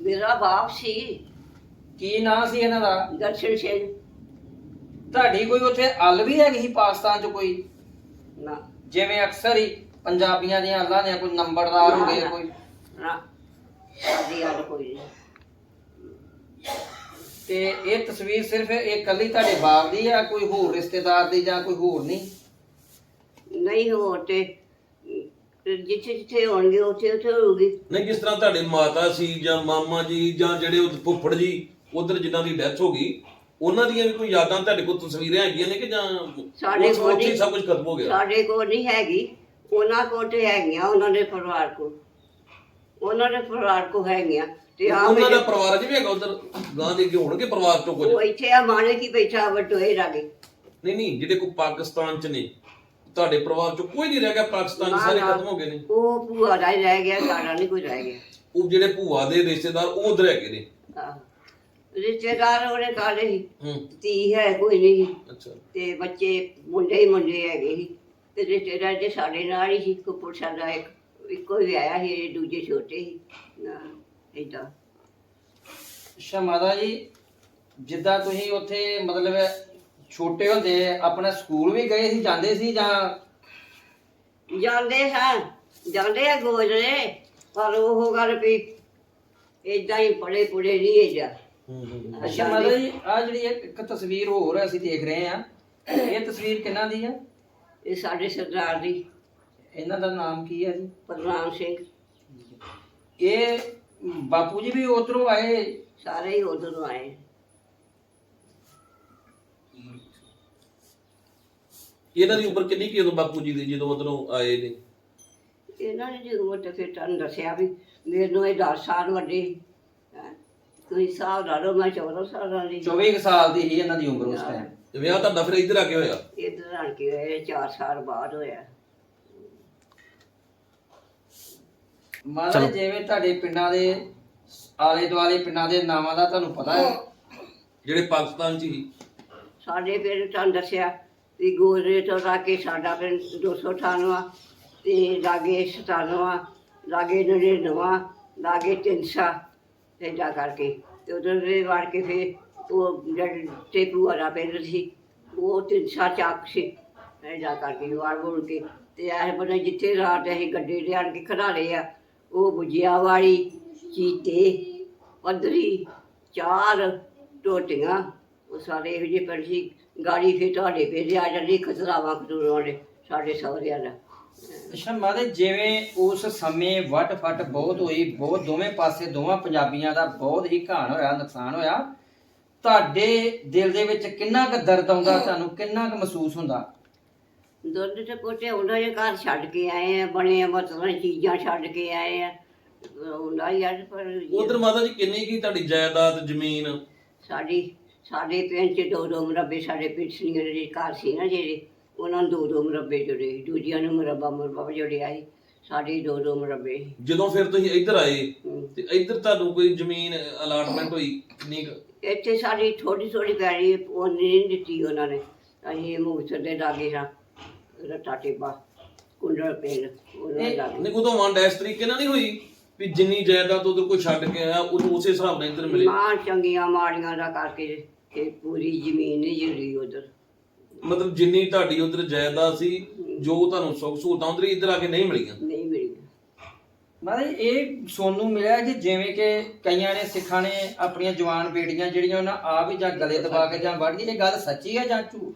ਮੇਰਾ ਬਾਪ ਸੀ। ਕੀ ਨਾਂ ਸੀ ਇਹਨਾਂ ਦਾ? ਦਰਸ਼ਨ ਸਿੰਘ। ਤੁਹਾਡੀ ਕੋਈ ਉੱਥੇ ਅੱਲ ਵੀ ਹੈਗੀ ਸੀ ਪਾਕਿਸਤਾਨ 'ਚ ਕੋਈ? ਨਾ। ਜਿਵੇਂ ਅਕਸਰ ਹੀ ਪੰਜਾਬੀਆਂ ਦੀਆਂ ਅੱਲਾਂ ਨੇ ਕੋਈ ਨੰਬਰਦਾਰ ਹੋ ਗਏ ਕੋਈ? ਨਾ। ਕੋਈ ਨਹੀਂ। ਤੇ ਇਹ ਤਸਵੀਰ ਸਿਰਫ ਇਹ ਕੱਲੀ ਤੁਹਾਡੇ ਬਾਪ ਦੀ ਆ ਕੋਈ ਹੋਰ ਰਿਸ਼ਤੇਦਾਰ ਦੀ ਜਾਂ ਕੋਈ ਹੋਰ ਨਹੀਂ? ਨਹੀਂ ਹੋਰ ਤੇ ਜਿੱਥੇ ਜਿੱਥੇ ਹੋਣਗੇ ਉੱਥੇ ਉੱਥੇ ਹੋਊਗੀ। ਨਹੀਂ ਕਿਸ ਤਰ੍ਹਾਂ ਤੁਹਾਡੇ ਮਾਤਾ ਸੀ ਜਾਂ ਮਾਮਾ ਜੀ ਜਾਂ ਜਿਹੜੇ ਉਹ ਫੁੱਫੜ ਜੀ ਉਧਰ ਜਿਨ੍ਹਾਂ ਦੀ ਡੈਥ ਹੋ ਗਈ ਉਹਨਾਂ ਦੀਆਂ ਵੀ ਕੋਈ ਯਾਦਾਂ ਤੁਹਾਡੇ ਕੋਲ ਤਸਵੀਰਾਂ ਹੈਗੀਆਂ ਨੇ ਕਿ ਜਾਂ ਸਾਡੇ ਉਸ- ਕੋਲ ਉੱਥੇ ਹੀ ਨਹੀਂ। ਸਭ ਕੁਝ ਖਤਮ ਹੋ ਗਿਆ? ਸਾਡੇ ਕੋਲ ਨਹੀਂ ਹੈਗੀ। ਉਹਨਾਂ ਕੋਲ ਤੇ ਹੈਗੀਆਂ ਉਹਨਾਂ ਦੇ ਪਰਿਵਾਰ ਕੋਲ। ਉਹਨਾਂ ਦੇ ਪਰਿਵਾਰ ਕੋਲ ਹੈਗੀਆਂ। ਤੇ ਆ ਉਹਨਾਂ ਦਾ ਪਰਿਵਾਰ ਜੀ ਵੀ ਹੈਗਾ ਉਧਰ? ਗਾਂ ਦੇ ਅੱਗੇ ਹੋਣਗੇ ਪਰਿਵਾਰ ਤੋਂ ਕੁਝ? ਉਹ ਇੱਥੇ ਆ ਮਾਣੇ ਕੀ ਬੈਠਾ ਬਟੋਏ ਲਾਗੇ ਨਹੀਂ ਨਹੀਂ ਜਿਹੜੇ ਕੋ ਪਾਕਿਸਤਾਨ ਚ ਨੇ ਤੁਹਾਡੇ ਪਰਿਵਾਰ ਚੋਂ ਕੋਈ ਨਹੀਂ ਰਹਿ ਗਿਆ ਪਾਕਿਸਤਾਨ 'ਚ ਸਾਰੇ। ਖਤਮ ਹੋ ਗਏ ਨੇ? ਉਹ ਭੂਆ ਦਾ ਹੀ ਰਹਿ ਗਿਆ ਸਾਡਾ ਨਹੀਂ ਕੋਈ ਰਹਿ ਗਿਆ। ਉਹ ਜਿਹੜੇ ਭੂਆ ਦੇ ਰਿਸ਼ਤੇਦਾਰ ਉਹ ਉਧਰ ਹੈਗੇ ਨੇ। ਆਹ। ਰਿਸ਼ਤੇਦਾਰ ਉਹਨੇ ਕਾਲੇ ਸੀ ਹੂੰ। ਧੀ ਹੈ ਕੋਈ ਨਹੀਂ। ਸੀ। ਅੱਛਾ। ਤੇ ਬੱਚੇ ਮੁੰਡੇ ਹੀ ਮੁੰਡੇ ਹੈਗੇ ਸੀ। ਤੇ ਰਿਸ਼ਤੇਦਾਰ ਦੇ ਸਾਡੇ ਨਾਲ ਹੀ ਸੀ ਕੁੱਪੜ ਸਾਡਾ ਇੱਕ ਇੱਕੋ ਹੀ ਆਇਆ ਸੀ ਇਹ ਦੂਜੇ ਛੋਟੇ ਸੀ ਨਾ ਏਦਾਂ। ਅੱਛਾ ਮਾਤਾ ਜੀ ਜਿੱਦਾਂ ਤੁਸੀਂ ਉੱਥੇ ਮਤਲਬ ਛੋਟੇ ਹੁੰਦੇ ਆਪਣਾ ਸਕੂਲ ਵੀ ਗਏ ਸੀ ਜਾਂਦੇ ਸੀ ਜਾਂ? ਜਾਂਦੇ ਸਾਂ ਜਾਂਦੇ ਆ ਗੋਜਰੇ ਪਰ ਉਹ ਗੱਲ ਵੀ ਏਦਾਂ ਹੀ ਪੜੇ ਪੁੜੇ ਨਹੀਂ ਹੂੰ ਅੱਛਾ ਮਾਤਾ ਜੀ ਆ ਜਿਹੜੀ ਇੱਕ ਤਸਵੀਰ ਹੋਰ ਅਸੀਂ ਦੇਖ ਰਹੇ ਆ ਇਹ ਤਸਵੀਰ ਕਿਹਨਾਂ ਦੀ ਆ? ਇਹ ਸਾਡੇ ਸਰਦਾਰ ਦੀ। ਇਹਨਾਂ ਦਾ ਨਾਮ ਕੀ ਹੈ ਜੀ? ਪ੍ਰਨਾਮ ਸਿੰਘ। ਇਹ ਬਾਪੂ ਜੀ ਵੀ ਉਧਰੋਂ ਆਏ? ਸਾਰੇ ਹੀ ਉਧਰੋਂ ਆਏ। ਇਹਨਾਂ ਦੀ ਉਮਰ ਕਿੰਨੀ ਕੀ ਉਦੋਂ ਬਾਪੂ ਜੀ ਦੀ ਜਦੋਂ ਉਧਰੋਂ ਆਏ ਨੇ? ਇਹਨਾਂ ਨੇ ਜਦੋਂ ਤੇ ਫਿਰ ਤੁਹਾਨੂੰ ਦੱਸਿਆ ਵੀ ਮੈਨੂੰ ਇਹ 10 ਸਾਲ ਵੱਡੇ। ਹੈਂ। ਤੁਸੀਂ ਹਿਸਾਬ ਲਾ ਲਓ ਮੈਂ 14 ਸਾਲਾਂ ਦੀ 24 ਕੁ ਸਾਲ ਦੀ ਸੀ ਇਹਨਾਂ ਦੀ ਉਮਰ ਉਸ ਟਾਈਮ ਤੇ ਵਿਆਹ ਤੁਹਾਡਾ ਫਿਰ ਇੱਧਰ ਆ ਕੇ ਹੋਇਆ? ਇੱਧਰ ਆਣ ਕੇ ਹੋਏ 4 ਸਾਲ ਬਾਅਦ ਹੋਇਆ। ਮਾਤਾ ਜੀ, ਜਿਵੇਂ ਤੁਹਾਡੇ ਪਿੰਡਾਂ ਦੇ ਆਲੇ ਦੁਆਲੇ ਪਿੰਡਾਂ ਦੇ ਨਾਵਾਂ ਦਾ ਤੁਹਾਨੂੰ ਪਤਾ ਹੈ। ਜਿਹੜੇ ਪਾਕਿਸਤਾਨ 'ਚ ਹੀ ਸਾਡੇ ਪਿੰਡ ਤੁਹਾਨੂੰ ਦੱਸਿਆ ਵੀ ਗੋਰੇ ਤੋਂ ਲਾ ਕੇ ਸਾਡਾ ਪਿੰਡ 298 ਤੇ ਲਾਗੇ 97 ਲਾਗੇ 99 ਲਾਗੇ 300 ਜਾ ਕਰਕੇ ਤੇ ਉਧਰ ਦੇ ਵੜ ਕੇ ਫਿਰ ਉਹ ਜਿਹੜੇ ਤੇ ਭੂਆ ਪਿੰਡ ਸੀ, ਉਹ 300 ਚੱਕ ਸੀ। ਏਦਾਂ ਕਰਕੇ ਵਾਰ ਵੜ ਕੇ ਤੇ ਇਹ ਬਣੇ ਜਿੱਥੇ ਰਾਤ ਅਸੀਂ ਗੱਡੇ ਲਿਆਣ ਕੇ ਖੜਾ ਲਏ ਆ, ਉਹ ਬੁਝਿਆ ਵਾਲੀ ਚੀਤੇ ਪੱਧਰੀ ਚਾਰ ਟੋਟੀਆਂ, ਉਹ ਸਾਰੇ ਇਹੋ ਜਿਹੇ ਪਿੰਡ ਗਾੜੀ ਫਿਰ ਤੁਹਾਡੇ ਪੇਰੇ ਆ ਜਾਂਦੀ ਖਤਰਾਵਾਂ ਖਤੂਰਾਂ ਵਾਲੇ, ਸਾਡੇ ਸਹੁਰਿਆਂ ਦਾ। ਅੱਛਾ ਜੀ, ਜਿਵੇਂ ਉਸ ਸਮੇਂ ਵੱਟ ਫੱਟ ਬਹੁਤ ਹੋਈ ਬਹੁਤ ਦੋਵੇਂ ਪਾਸੇ ਦੋਵਾਂ ਪੰਜਾਬੀਆਂ ਦਾ ਬਹੁਤ ਹੀ ਘਾਣ ਹੋਇਆ ਨੁਕਸਾਨ ਹੋਇਆ ਤੁਹਾਡੇ ਦਿਲ ਦੇ ਵਿੱਚ ਕਿੰਨਾ ਕੁ ਦਰਦ ਆਉਂਦਾ ਤੁਹਾਨੂੰ ਕਿੰਨਾ ਕੁ ਮਹਿਸੂਸ ਹੁੰਦਾ? ਦੁੱਧ ਤੇ ਪੋਤੇ ਉਹਨਾਂ ਦੇ ਘਰ ਛੱਡ ਕੇ ਆਏ ਆ ਬਣੇ ਮਤਲਬ ਚੀਜ਼ਾਂ ਛੱਡ ਕੇ ਆਏ ਆ ਉਹਨਾਂ ਯਾਰ ਪਰ ਉਧਰ ਮਾਤਾ ਜੀ ਕਿੰਨੀ ਕੀ ਤੁਹਾਡੀ ਜਾਇਦਾਦ ਜ਼ਮੀਨ? ਸਾਡੀ ਸਾਡੇ ਪਿੰਡ ਚ ਦੋ ਦੋ ਮਰਬੇ ਸਾਡੇ ਪਿਛਲੀਆਂ ਦੇ ਘਰ ਸੀ ਨਾ ਜਿਹੜੇ। ਉਹਨਾਂ ਨੂੰ ਦੋ ਦੋ ਮਰਬੇ ਜੁੜੇ ਸੀ। ਦੂਜਿਆਂ ਨੂੰ ਮਰਬਾ ਮਰਬਾ ਜੁੜਿਆ ਸੀ ਸਾਡੇ ਦੋ ਦੋ ਮਰਬੇ ਸੀ। ਜਦੋਂ ਫਿਰ ਤੁਸੀਂ ਇੱਧਰ ਆਏ ਹਮ। ਤੇ ਇੱਧਰ ਤੁਹਾਨੂੰ ਕੋਈ ਜ਼ਮੀਨ ਅਲਾਟਮੈਂਟ ਹੋਈ ਕਿੰਨੀ ਕੁ? ਇੱਥੇ ਸਾਡੀ ਥੋੜੀ ਥੋੜੀ ਪੈਰੀ ਉਹ ਨਹੀਂ ਦਿੱਤੀ ਉਹਨਾਂ ਨੇ ਅਸੀਂ ਮੁਕਤਸਰ ਦੇ ਲਾਗੇ ਸਾਂ ਰਟਾ ਟੇਬਾ ਕੁੰਡਲ ਪਿੰਡ ਉਹਨਾਂ ਦੇ ਨਹੀਂ ਉਦੋਂ ਵੰਡ ਇਸ ਤਰੀਕੇ ਨਾਲ ਨਹੀਂ ਹੋਈ ਵੀ ਜਿੰਨੀ ਜਾਇਦਾਦ ਉਧਰ ਕੋਈ ਛੱਡ ਕੇ ਆਇਆ ਉਹ ਉਸੇ ਹਿਸਾਬ ਨਾਲ ਇੱਧਰ ਮਿਲੇ ਮਾਂ ਚੰਗੀਆਂ ਮਾੜੀਆਂ ਦਾ ਕਰਕੇ ਤੇ ਪੂਰੀ ਜ਼ਮੀਨ ਨਹੀਂ ਜੁੜੀ ਉਧਰ ਮਤਲਬ ਜਿੰਨੀ ਤੁਹਾਡੀ ਉਧਰ ਜਾਇਦਾਦ ਸੀ ਜੋ ਤੁਹਾਨੂੰ ਸੁੱਖ ਸਹੂਲਤਾਂ ਉਧਰ ਇੱਧਰ ਆ ਕੇ ਨਹੀਂ ਮਿਲੀਆਂ? ਨਹੀਂ ਮਿਲੀ ਮਤਲਬ ਇਹ ਸੋਨੂੰ ਮਿਲਿਆ ਕਿ ਜਿਵੇਂ ਕਿ ਕਈਆਂ ਨੇ ਸਿੱਖਾਂ ਨੇ ਆਪਣੀਆਂ ਜਵਾਨ ਬੇਟੀਆਂ ਜਿਹੜੀਆਂ ਉਹਨਾਂ ਆਪ ਹੀ ਜਾਂ ਗਲੇ ਦਬਾ ਕੇ ਜਾਂ ਵੜ ਗਈ ਇਹ ਗੱਲ ਸੱਚੀ ਹੈ ਜਾਂ ਝੂਠ?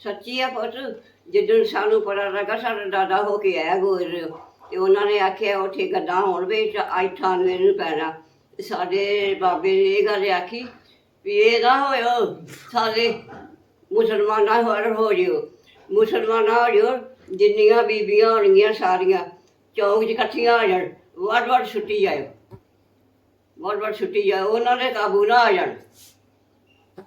ਸੱਚੀ ਆ ਪੁੱਤ। ਜਿੱਦਣ ਸਾਨੂੰ ਪਤਾ ਲੱਗਾ ਸਾਡਾ ਦਾਦਾ ਹੋ ਕੇ ਆਇਆ ਗੋਰ। ਤੇ ਉਹਨਾਂ ਨੇ ਆਖਿਆ ਉੱਥੇ ਗੱਦਾਂ ਹੋਣ ਵੀ 98 ਨੂੰ ਪੈਣਾ। ਸਾਡੇ ਬਾਬੇ ਨੇ ਇਹ ਗੱਲ ਆਖੀ ਵੀ ਇਹ ਨਾ ਹੋਇਓ ਸਾਰੇ ਮੁਸਲਮਾਨਾਂ ਹੋਰ ਹੋ ਜਿਓ। ਮੁਸਲਮਾਨਾਂ ਹੋ ਜਿਓ ਜਿੰਨੀਆਂ ਬੀਬੀਆਂ ਹੋਣਗੀਆਂ ਸਾਰੀਆਂ ਚੌਕ 'ਚ ਇਕੱਠੀਆਂ ਆ ਜਾਣ ਵੱਡ ਵੱਡ ਛੁੱਟੀ ਜਾਇਓ। ਵੱਡ ਵੱਡ ਛੁੱਟੀ ਜਾਇਓ ਉਹਨਾਂ ਦੇ ਕਾਬੂ ਨਾ ਆ ਜਾਣ।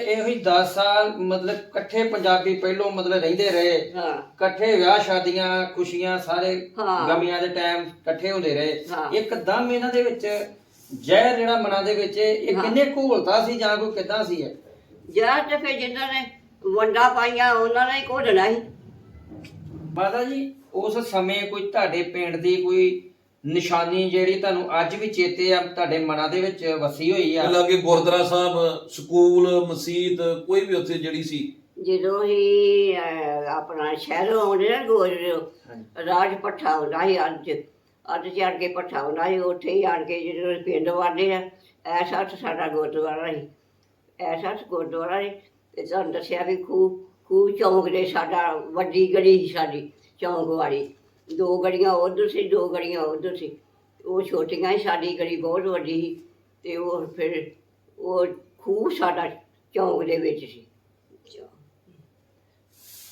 ਇਹੋ ਹੀ 10 ਸਾਲ ਮਤਲਬ ਇਕੱਠੇ ਪੰਜਾਬੀ ਪਹਿਲੋਂ ਮਤਲਬ ਰਹਿੰਦੇ ਰਹੇ। ਹਾਂ। ਇਕੱਠੇ ਵਿਆਹ ਸ਼ਾਦੀਆਂ ਖੁਸ਼ੀਆਂ ਸਾਰੇ ਹਾਂ। ਗਮੀਆਂ ਦੇ ਟਾਈਮ ਇਕੱਠੇ ਹੁੰਦੇ ਰਹੇ। ਇੱਕਦਮ ਇਹਨਾਂ ਦੇ ਵਿੱਚ ਜ਼ਹਿਰ ਜਿਹੜਾ ਮਨਾਂ ਦੇ ਵਿੱਚ ਇਹ ਹਾਂ। ਕਿੰਨੇ ਘੋਲਤਾ ਸੀ ਜਾਂ ਕੋਈ ਕਿੱਦਾਂ ਸੀ ਇਹ? ਜਾਂ ਤੇ ਫਿਰ ਜਿਨ੍ਹਾਂ ਨੇ ਵੰਡਾ ਪਾਈਆਂ ਉਹਨਾਂ ਨੇ ਸੀ। ਮਾਤਾ ਜੀ ਉਸ ਸਮੇਂ ਕੋਈ ਤੁਹਾਡੇ ਪਿੰਡ ਦੀ ਕੋਈ ਨਿਸ਼ਾਨੀ ਜਿਹੜੀ ਤੁਹਾਨੂੰ ਅੱਜ ਵੀ ਚੇਤੇ ਆ ਤੁਹਾਡੇ ਮਨਾਂ ਦੇ ਵਿੱਚ ਵਸੀ ਹੋਈ ਆ? ਲਾਗੇ ਗੁਰਦੁਆਰਾ ਸਾਹਿਬ ਸਕੂਲ ਮਸਜਿਦ ਕੋਈ ਵੀ ਉੱਥੇ ਜਿਹੜੀ ਸੀ। ਜਦੋਂ ਹੀ ਅਹ, ਆਪਣਾ ਸ਼ਹਿਰੋਂ ਆਉਂਦੇ ਨਾ ਗੋਜਰਿਓ ਹਾਂਜੀ। ਰਾਜ ਪੱਠਾ ਹੁੰਦਾ ਸੀ ਅੱਜ। ਅੱਜ ਚੜ ਕੇ ਪੱਠਾ ਹੁੰਦਾ ਸੀ ਉੱਥੇ ਹੀ ਆਣ ਕੇ ਜਦੋਂ ਪਿੰਡ ਵਾਲੇ ਆ ਐਸਾ ਤਾਂ ਸਾਡਾ ਗੁਰਦੁਆਰਾ ਸੀ। ਐਸਾ ਤਾਂ ਗੁਰਦੁਆਰਾ ਸੀ। ਤੇ ਤੁਹਾਨੂੰ ਦੱਸਿਆ ਵੀ ਖੂ ਖੂ ਚੌਂਕ ਦੇ ਸਾਡਾ ਵੱਡੀ ਗਲੀ ਸੀ ਸਾਡੀ ਚੌਂਕ ਵਾਲੀ। ਦੋ ਗਲੀਆਂ ਉਧਰ ਸੀ ਦੋ ਗਲੀਆਂ ਉਧਰ ਸੀ। ਉਹ ਛੋਟੀਆਂ ਸੀ ਸਾਡੀ ਗਲੀ ਬਹੁਤ ਵੱਡੀ ਸੀ ਤੇ ਉਹ ਫਿਰ ਉਹ ਖੂਹ ਸਾਡਾ ਚੌਂਕ ਦੇ ਵਿੱਚ ਸੀ।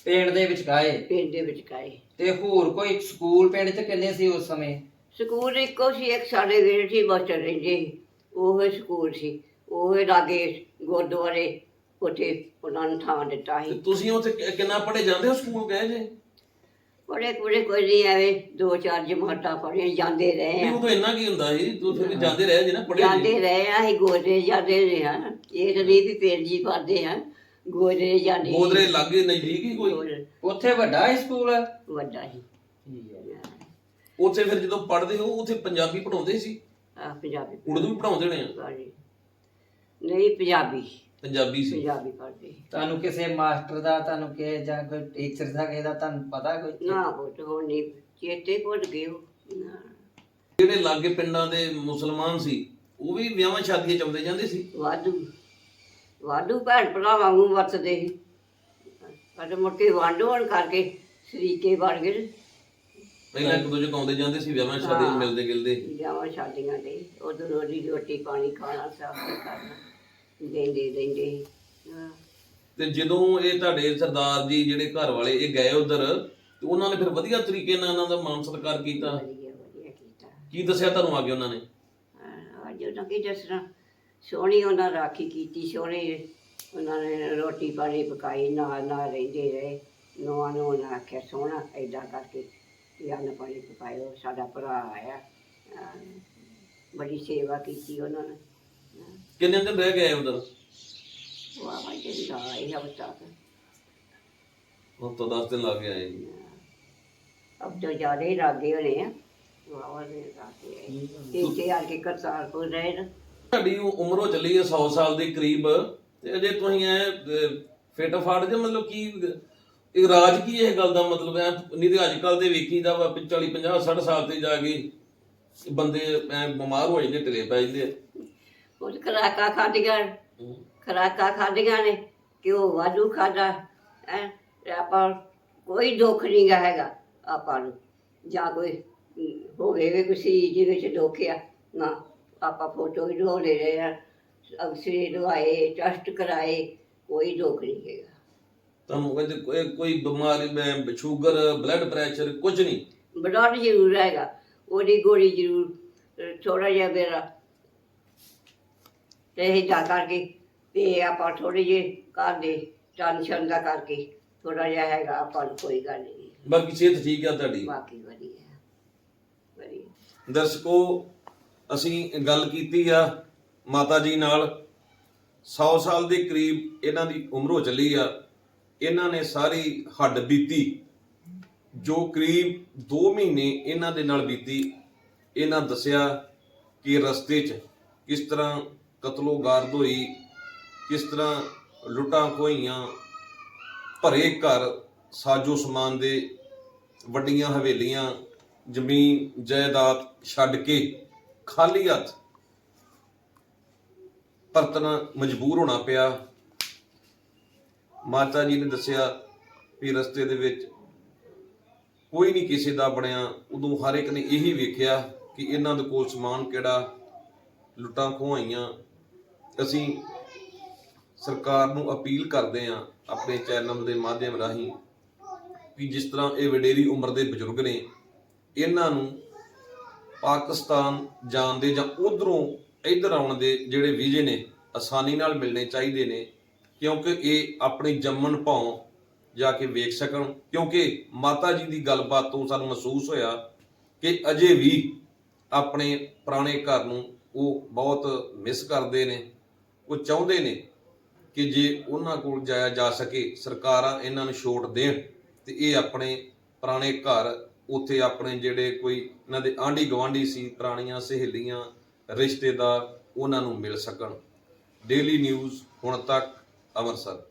ਪਿੰਡ ਦੇ ਵਿੱਚ ਗਾਏ? ਪਿੰਡ ਦੇ ਵਿੱਚ ਕਾਏ ਤੇ ਹੋਰ ਕੋਈ ਸਕੂਲ ਪਿੰਡ 'ਚ ਕਿੰਨੇ ਸੀ ਉਸ ਸਮੇਂ? ਸਕੂਲ ਇੱਕੋ ਸੀ ਇੱਕ ਸਾਡੇ ਵੀਰ ਸੀ ਮਾਸਟਰ ਰਹਿੰਦੇ ਸੀ ਉਹ ਹੀ ਸਕੂਲ ਸੀ। ਉਹ ਹੀ ਲਾਗੇ ਗੁਰਦੁਆਰੇ ਉੱਥੇ ਉਹਨਾਂ ਨੂੰ ਥਾਂ ਦਿੱਤਾ ਤੇ ਸੀ ਤੁਸੀਂ ਉੱਥੇ ਕਿ- ਕਿੰਨਾ ਪੜੇ ਜਾਂਦੇ ਹੋ ਸਕੂਲ ਗਏ ਜੇ? ਬੜੇ ਕੁੜੇ ਕੋਈ ਨਹੀਂ ਆਵੇ ਦੋ ਚਾਰ ਜਮਾਤਾਂ ਪੜ੍ਹੇ ਜਾਂਦੇ ਰਹੇ ਨਹੀਂ ਆ। ਉਹ ਤਾਂ ਇੰਨਾ ਕੀ ਹੁੰਦਾ ਸੀ? ਤੁਸੀਂ ਵੀ ਜਾਂਦੇ ਰਹੇ ਜੇ ਨਾ ਪੜੇ ਜਾਂਦੇ ਰਹੇ ਆ ਅਸੀਂ ਗੋਦਰੇ ਜਾਂਦੇ ਰਹੇ ਹਾਂ ਇਹ ਤਾਂ ਨਹੀਂ ਵੀ ਪੇੜ ਜੀ ਪੜਦੇ ਹਾਂ ਗੋਦਰੇ ਜਾਂਦੇ ਸੀ। ਗੋਦਰੇ ਲਾਗੇ ਨਜ਼ਦੀਕ ਹੀ ਕੋਈ? ਗੋਦਰੇ ਉੱਥੇ ਵੱਡਾ ਹੀ ਸਕੂਲ? ਆ ਵੱਡਾ ਸੀ। ਉੱਥੇ ਫਿਰ ਜਦੋਂ ਪੜਦੇ ਹੋ ਉੱਥੇ ਪੰਜਾਬੀ ਪੜਾਉਂਦੇ ਸੀ? ਆ ਪੰਜਾਬੀ ਉਰਦੂ ਵੀ ਪੜਾਉਂਦੇ ਨੇ ਹਾਂਜੀ। ਨਹੀਂ ਪੰਜਾਬੀ। ਪੰਜਾਬੀ ਸੀ। ਪੰਜਾਬੀ ਪੜ੍ਹਦੇ। ਤੁਹਾਨੂੰ ਕਿਸੇ ਮਾਸਟਰ ਦਾ ਤੁਹਾਨੂੰ ਕਿ ਜਾਂ ਕੋਈ ਟੀਚਰ ਦਾ ਕਿਸੇ ਦਾ ਤੁਹਾਨੂੰ ਪਤਾ ਕੋਈ? ਨਾ ਪੁੱਤ ਹੁਣ ਨਹੀਂ। ਚੇਤੇ ਭੁੱਲ ਗਏ ਨਾ। ਜਿਹੜੇ ਲਾਗੇ ਪਿੰਡਾਂ ਦੇ ਮੁਸਲਮਾਨ ਸੀ ਉਹ ਵੀ ਵਿਆਹਾਂ ਸ਼ਾਦੀਆਂ ਚ ਆਉਂਦੇ ਜਾਂਦੇ ਸੀ? ਵਾਧੂ। ਵਾਧੂ ਭੈਣ ਭਰਾ ਵਾਂਗੂ ਵਰਤਦੇ ਸੀ। ਪਰ ਮੁੜ ਕੇ ਵੰਡ ਹੋਣ ਕਰਕੇ ਸਰੀਕੇ ਬਣ ਗਏ ਪਹਿਲਾਂ ਇੱਕ ਦੂਜੇ ਕੋਲ ਆਉਂਦੇ ਜਾਂਦੇ ਸੀ ਵਿਆਹਾਂ ਸ਼ਾਦੀਆਂ 'ਚ ਮਿਲਦੇ ਗਿਲਦੇ। ਵਿਆਹਾਂ ਸ਼ਾਦੀਆਂ ਦੇ ਉਦੋਂ ਰੋਟੀ ਰੋਟੀ ਪਾਣੀ ਖਾਣਾ ਸਭ ਕੁਝ ਕਰਨਾ। ਦੇਂਦੇ ਦੇਂਦੇ। ਹਾਂ। ਤੇ ਜਦੋਂ ਇਹ ਤੁਹਾਡੇ ਸਰਦਾਰ ਜੀ ਜਿਹੜੇ ਘਰ ਵਾਲੇ ਇਹ ਗਏ ਉਧਰ ਤੇ ਉਹਨਾਂ ਨੇ ਫਿਰ ਵਧੀਆ ਤਰੀਕੇ ਨਾਲ ਇਹਨਾਂ ਦਾ ਮਾਨ ਸਤਿਕਾਰ ਕੀਤਾ? ਵਧੀਆ ਵਧੀਆ ਕੀਤਾ। ਕੀ ਦੱਸਿਆ ਤੁਹਾਨੂੰ ਆ ਕੇ ਉਹਨਾਂ ਨੇ? ਹਾਂ, ਅੱਜ ਉਹਨਾਂ ਕੀ ਦੱਸਣਾ? ਸੋਹਣੀ ਉਹਨਾਂ ਰਾਖੀ ਕੀਤੀ ਸੋਹਣੀ ਉਹਨਾਂ ਨੇ ਰੋਟੀ ਪਾਣੀ ਪਕਾਈ ਨਾਲ ਨਾਲ ਰਹਿੰਦੇ ਰਹੇ। ਨੋਆਂ ਨੂੰ ਉਹਨਾਂ ਆਖਿਆ ਸੋਹਣਾ ਐਦਾਂ ਕਰਕੇ ਅੰਨ ਪਾਣੀ ਪਕਾਇਓ ਸਾਡਾ ਭਰਾ ਆਇਆ। ਬੜੀ ਸੇਵਾ ਕੀਤੀ ਉਹਨਾਂ ਨੇ। ਕਿੰਨੇ ਦਿਨ ਰਹਿ ਗਏ ਉਧਰ? ਵਾਹ ਭਾਈ ਜੀ ਦਾ ਇਹ ਹਵਤਾ ਹੁਣ ਤੋਂ 10 ਦਿਨ ਲੱਗ ਗਏ ਆਏ। ਅਬ ਤੋਂ ਜ਼ਿਆਦਾ ਹੀ ਲੱਗੇ ਹੋਣੇ ਆ। ਵਾਹ ਵਾਹ ਦੇ ਰਾਤੇ ਤੇ ਤੇ ਆ ਕੇ ਕਰਤਾਰਪੁਰ ਰਹੇ ਨਾ ਤੁਹਾਡੀ ਉ- ਉਮਰ ਹੋ ਚੱਲੀ ਹੈ 100 ਸਾਲ ਦੇ ਕਰੀਬ। ਤੇ ਅਜੇ ਤੁਸੀਂ ਐ ਫਿੱਟ ਫਾੜ ਜੇ ਮਤਲਬ ਕੀ ਇਹ ਰਾਜ ਕੀ ਇਹ ਗੱਲ ਦਾ ਮਤਲਬ? ਹੈ ਨਹੀਂ ਤੇ ਅੱਜ ਕੱਲ ਦੇ ਵੇਖੀਦਾ ਵਾ 40 50 60 ਸਾਲ ਤੇ ਜਾ ਕੇ ਬੰਦੇ ਐ ਬਿਮਾਰ ਹੋ ਜਾਂਦੇ ਢਿੱਲੇ ਪੈ ਜਾਂਦੇ ਉਹ ਖਰਾਕਾ ਖਾਦੀਆਂ ਖਰਾਕਾ ਖਾਦੀਆਂ ਨੇ ਕਿਉਂ ਵਾਧੂ ਖਾਦਾ ਹੈ ਆਪਾਂ ਕੋਈ ਦੁੱਖ ਨਹੀਂ ਗਾ ਹੈਗਾ ਆਪਾਂ ਨੂੰ। ਜਾਂ ਕੋਈ ਅਮ, ਹੋਵੇ ਵੀ ਕਿਸੇ ਜਿਹਦੇ ਵਿੱਚ ਦੁੱਖ ਆ ਨਾ ਆਪਾਂ ਫੋਟੋ ਵੀ ਧੋ ਲੈ ਰਹੇ ਆ ਅਕਸਰੇ ਦਵਾਏ ਟੈਸਟ ਕਰਾਏ ਕੋਈ ਦੁੱਖ ਨਹੀਂ ਹੈਗਾ। ਤੁਹਾਨੂੰ ਕਹਿੰਦੇ ਕੋਈ ਕੋਈ ਬਿਮਾਰੀ ਮੈਂ ਸ਼ੂਗਰ ਬਲੱਡ ਪ੍ਰੈਸ਼ਰ ਕੁਝ ਨਹੀਂ ਬਲੱਡ ਜ਼ਰੂਰ ਹੈਗਾ ਉਹਦੀ ਗੋਲੀ ਜ਼ਰੂਰ ਥੋੜਾ ਜਿਹਾ ਮੇਰਾ ਤੇ ਇਹ ਜਾ ਕਰਕੇ ਤੇ ਆਪਾਂ ਥੋੜੀ ਜਿਹੀ ਘਰ ਦੇ ਟੈਨਸ਼ਨ ਦਾ ਕਰਕੇ ਥੋੜਾ ਜਿਹਾ ਹੈਗਾ ਆਪਾਂ ਨੂੰ ਕੋਈ ਗੱਲ ਨਹੀਂ। ਬਾਕੀ ਸਿਹਤ ਠੀਕ ਆ ਤੁਹਾਡੀ? ਬਾਕੀ ਵਧੀਆ ਵਧੀਆ। ਦਰਸ਼ਕੋ ਅਸੀਂ ਗੱਲ ਕੀਤੀ ਆ ਮਾਤਾ ਜੀ ਨਾਲ। 100 ਸਾਲ ਦੇ ਕਰੀਬ ਇਹਨਾਂ ਦੀ ਉਮਰ ਹੋ ਚੱਲੀ ਆ। ਇਹਨਾਂ ਨੇ ਸਾਰੀ ਹੱਡ ਬੀਤੀ। ਜੋ ਕਰੀਬ 2 ਮਹੀਨੇ ਇਹਨਾਂ ਦੇ ਨਾਲ ਬੀਤੀ। ਇਹਨਾਂ ਦੱਸਿਆ ਕਿ ਰਸਤੇ 'ਚ ਕਿਸ ਤਰ੍ਹਾਂ ਕਤਲੋ ਗਾਰਦ ਹੋਈ ਕਿਸ ਤਰ੍ਹਾਂ ਲੁੱਟਾਂ ਖੋਹੀਆਂ, ਭਰੇ ਘਰ, ਸਾਜੋ ਸਮਾਨ ਦੇ ਵੱਡੀਆਂ ਹਵੇਲੀਆਂ, ਜ਼ਮੀਨ, ਜਾਇਦਾਦ ਛੱਡ ਕੇ ਖਾਲੀ ਹੱਥ ਪਰਤਣਾ ਮਜਬੂਰ ਹੋਣਾ ਪਿਆ। ਮਾਤਾ ਜੀ ਨੇ ਦੱਸਿਆ ਵੀ ਰਸਤੇ ਦੇ ਵਿੱਚ ਕੋਈ ਨਹੀਂ ਕਿਸੇ ਦਾ ਬਣਿਆ। ਉਦੋਂ ਹਰ ਇੱਕ ਨੇ ਇਹੀ ਵੇਖਿਆ ਕਿ ਇਹਨਾਂ ਦੇ ਕੋਲ ਸਮਾਨ ਕਿਹੜਾ? ਲੁੱਟਾਂ ਖੋਹਾਈਆਂ ਅਸੀਂ ਸਰਕਾਰ ਨੂੰ ਅਪੀਲ ਕਰਦੇ ਹਾਂ ਆਪਣੇ ਚੈਨਲ ਦੇ ਮਾਧਿਅਮ ਰਾਹੀਂ ਕਿ ਜਿਸ ਤਰ੍ਹਾਂ ਇਹ ਵਡੇਰੀ ਉਮਰ ਦੇ ਬਜ਼ੁਰਗ ਨੇ, ਇਹਨਾਂ ਨੂੰ ਪਾਕਿਸਤਾਨ ਜਾਣ ਦੇ ਜਾਂ ਉਧਰੋਂ ਇੱਧਰ ਆਉਣ ਦੇ ਜਿਹੜੇ ਵੀਜ਼ੇ ਨੇ, ਆਸਾਨੀ ਨਾਲ ਮਿਲਣੇ ਚਾਹੀਦੇ ਨੇ, ਕਿਉਂਕਿ ਇਹ ਆਪਣੀ ਜੰਮਣ ਭਾਉ ਜਾ ਕੇ ਵੇਖ ਸਕਣ। ਕਿਉਂਕਿ ਮਾਤਾ ਜੀ ਦੀ ਗੱਲਬਾਤ ਤੋਂ ਸਾਨੂੰ ਮਹਿਸੂਸ ਹੋਇਆ ਕਿ ਅਜੇ ਵੀ ਆਪਣੇ ਪੁਰਾਣੇ ਘਰ ਨੂੰ ਉਹ ਬਹੁਤ ਮਿਸ ਕਰਦੇ ਨੇ। ਉਹ ਚਾਹੁੰਦੇ ਨੇ ਕਿ ਜੇ ਉਹਨਾਂ ਕੋਲ ਜਾਇਆ ਜਾ ਸਕੇ, ਸਰਕਾਰਾਂ ਇਹਨਾਂ ਨੂੰ ਛੋਟ ਦੇਣ ਤੇ ਇਹ ਆਪਣੇ ਪੁਰਾਣੇ ਘਰ, ਉੱਥੇ ਆਪਣੇ ਜਿਹੜੇ ਕੋਈ ਇਹਨਾਂ ਦੇ ਆਂਢੀ ਗਵਾਂਢੀ ਸੀ, ਪੁਰਾਣੀਆਂ ਸਹੇਲੀਆਂ, ਰਿਸ਼ਤੇਦਾਰ, ਉਹਨਾਂ ਨੂੰ ਮਿਲ ਸਕਣ। ਡੇਲੀ ਨਿਊਜ਼ ਹੁਣ ਤੱਕ, ਅੰਮ੍ਰਿਤਸਰ।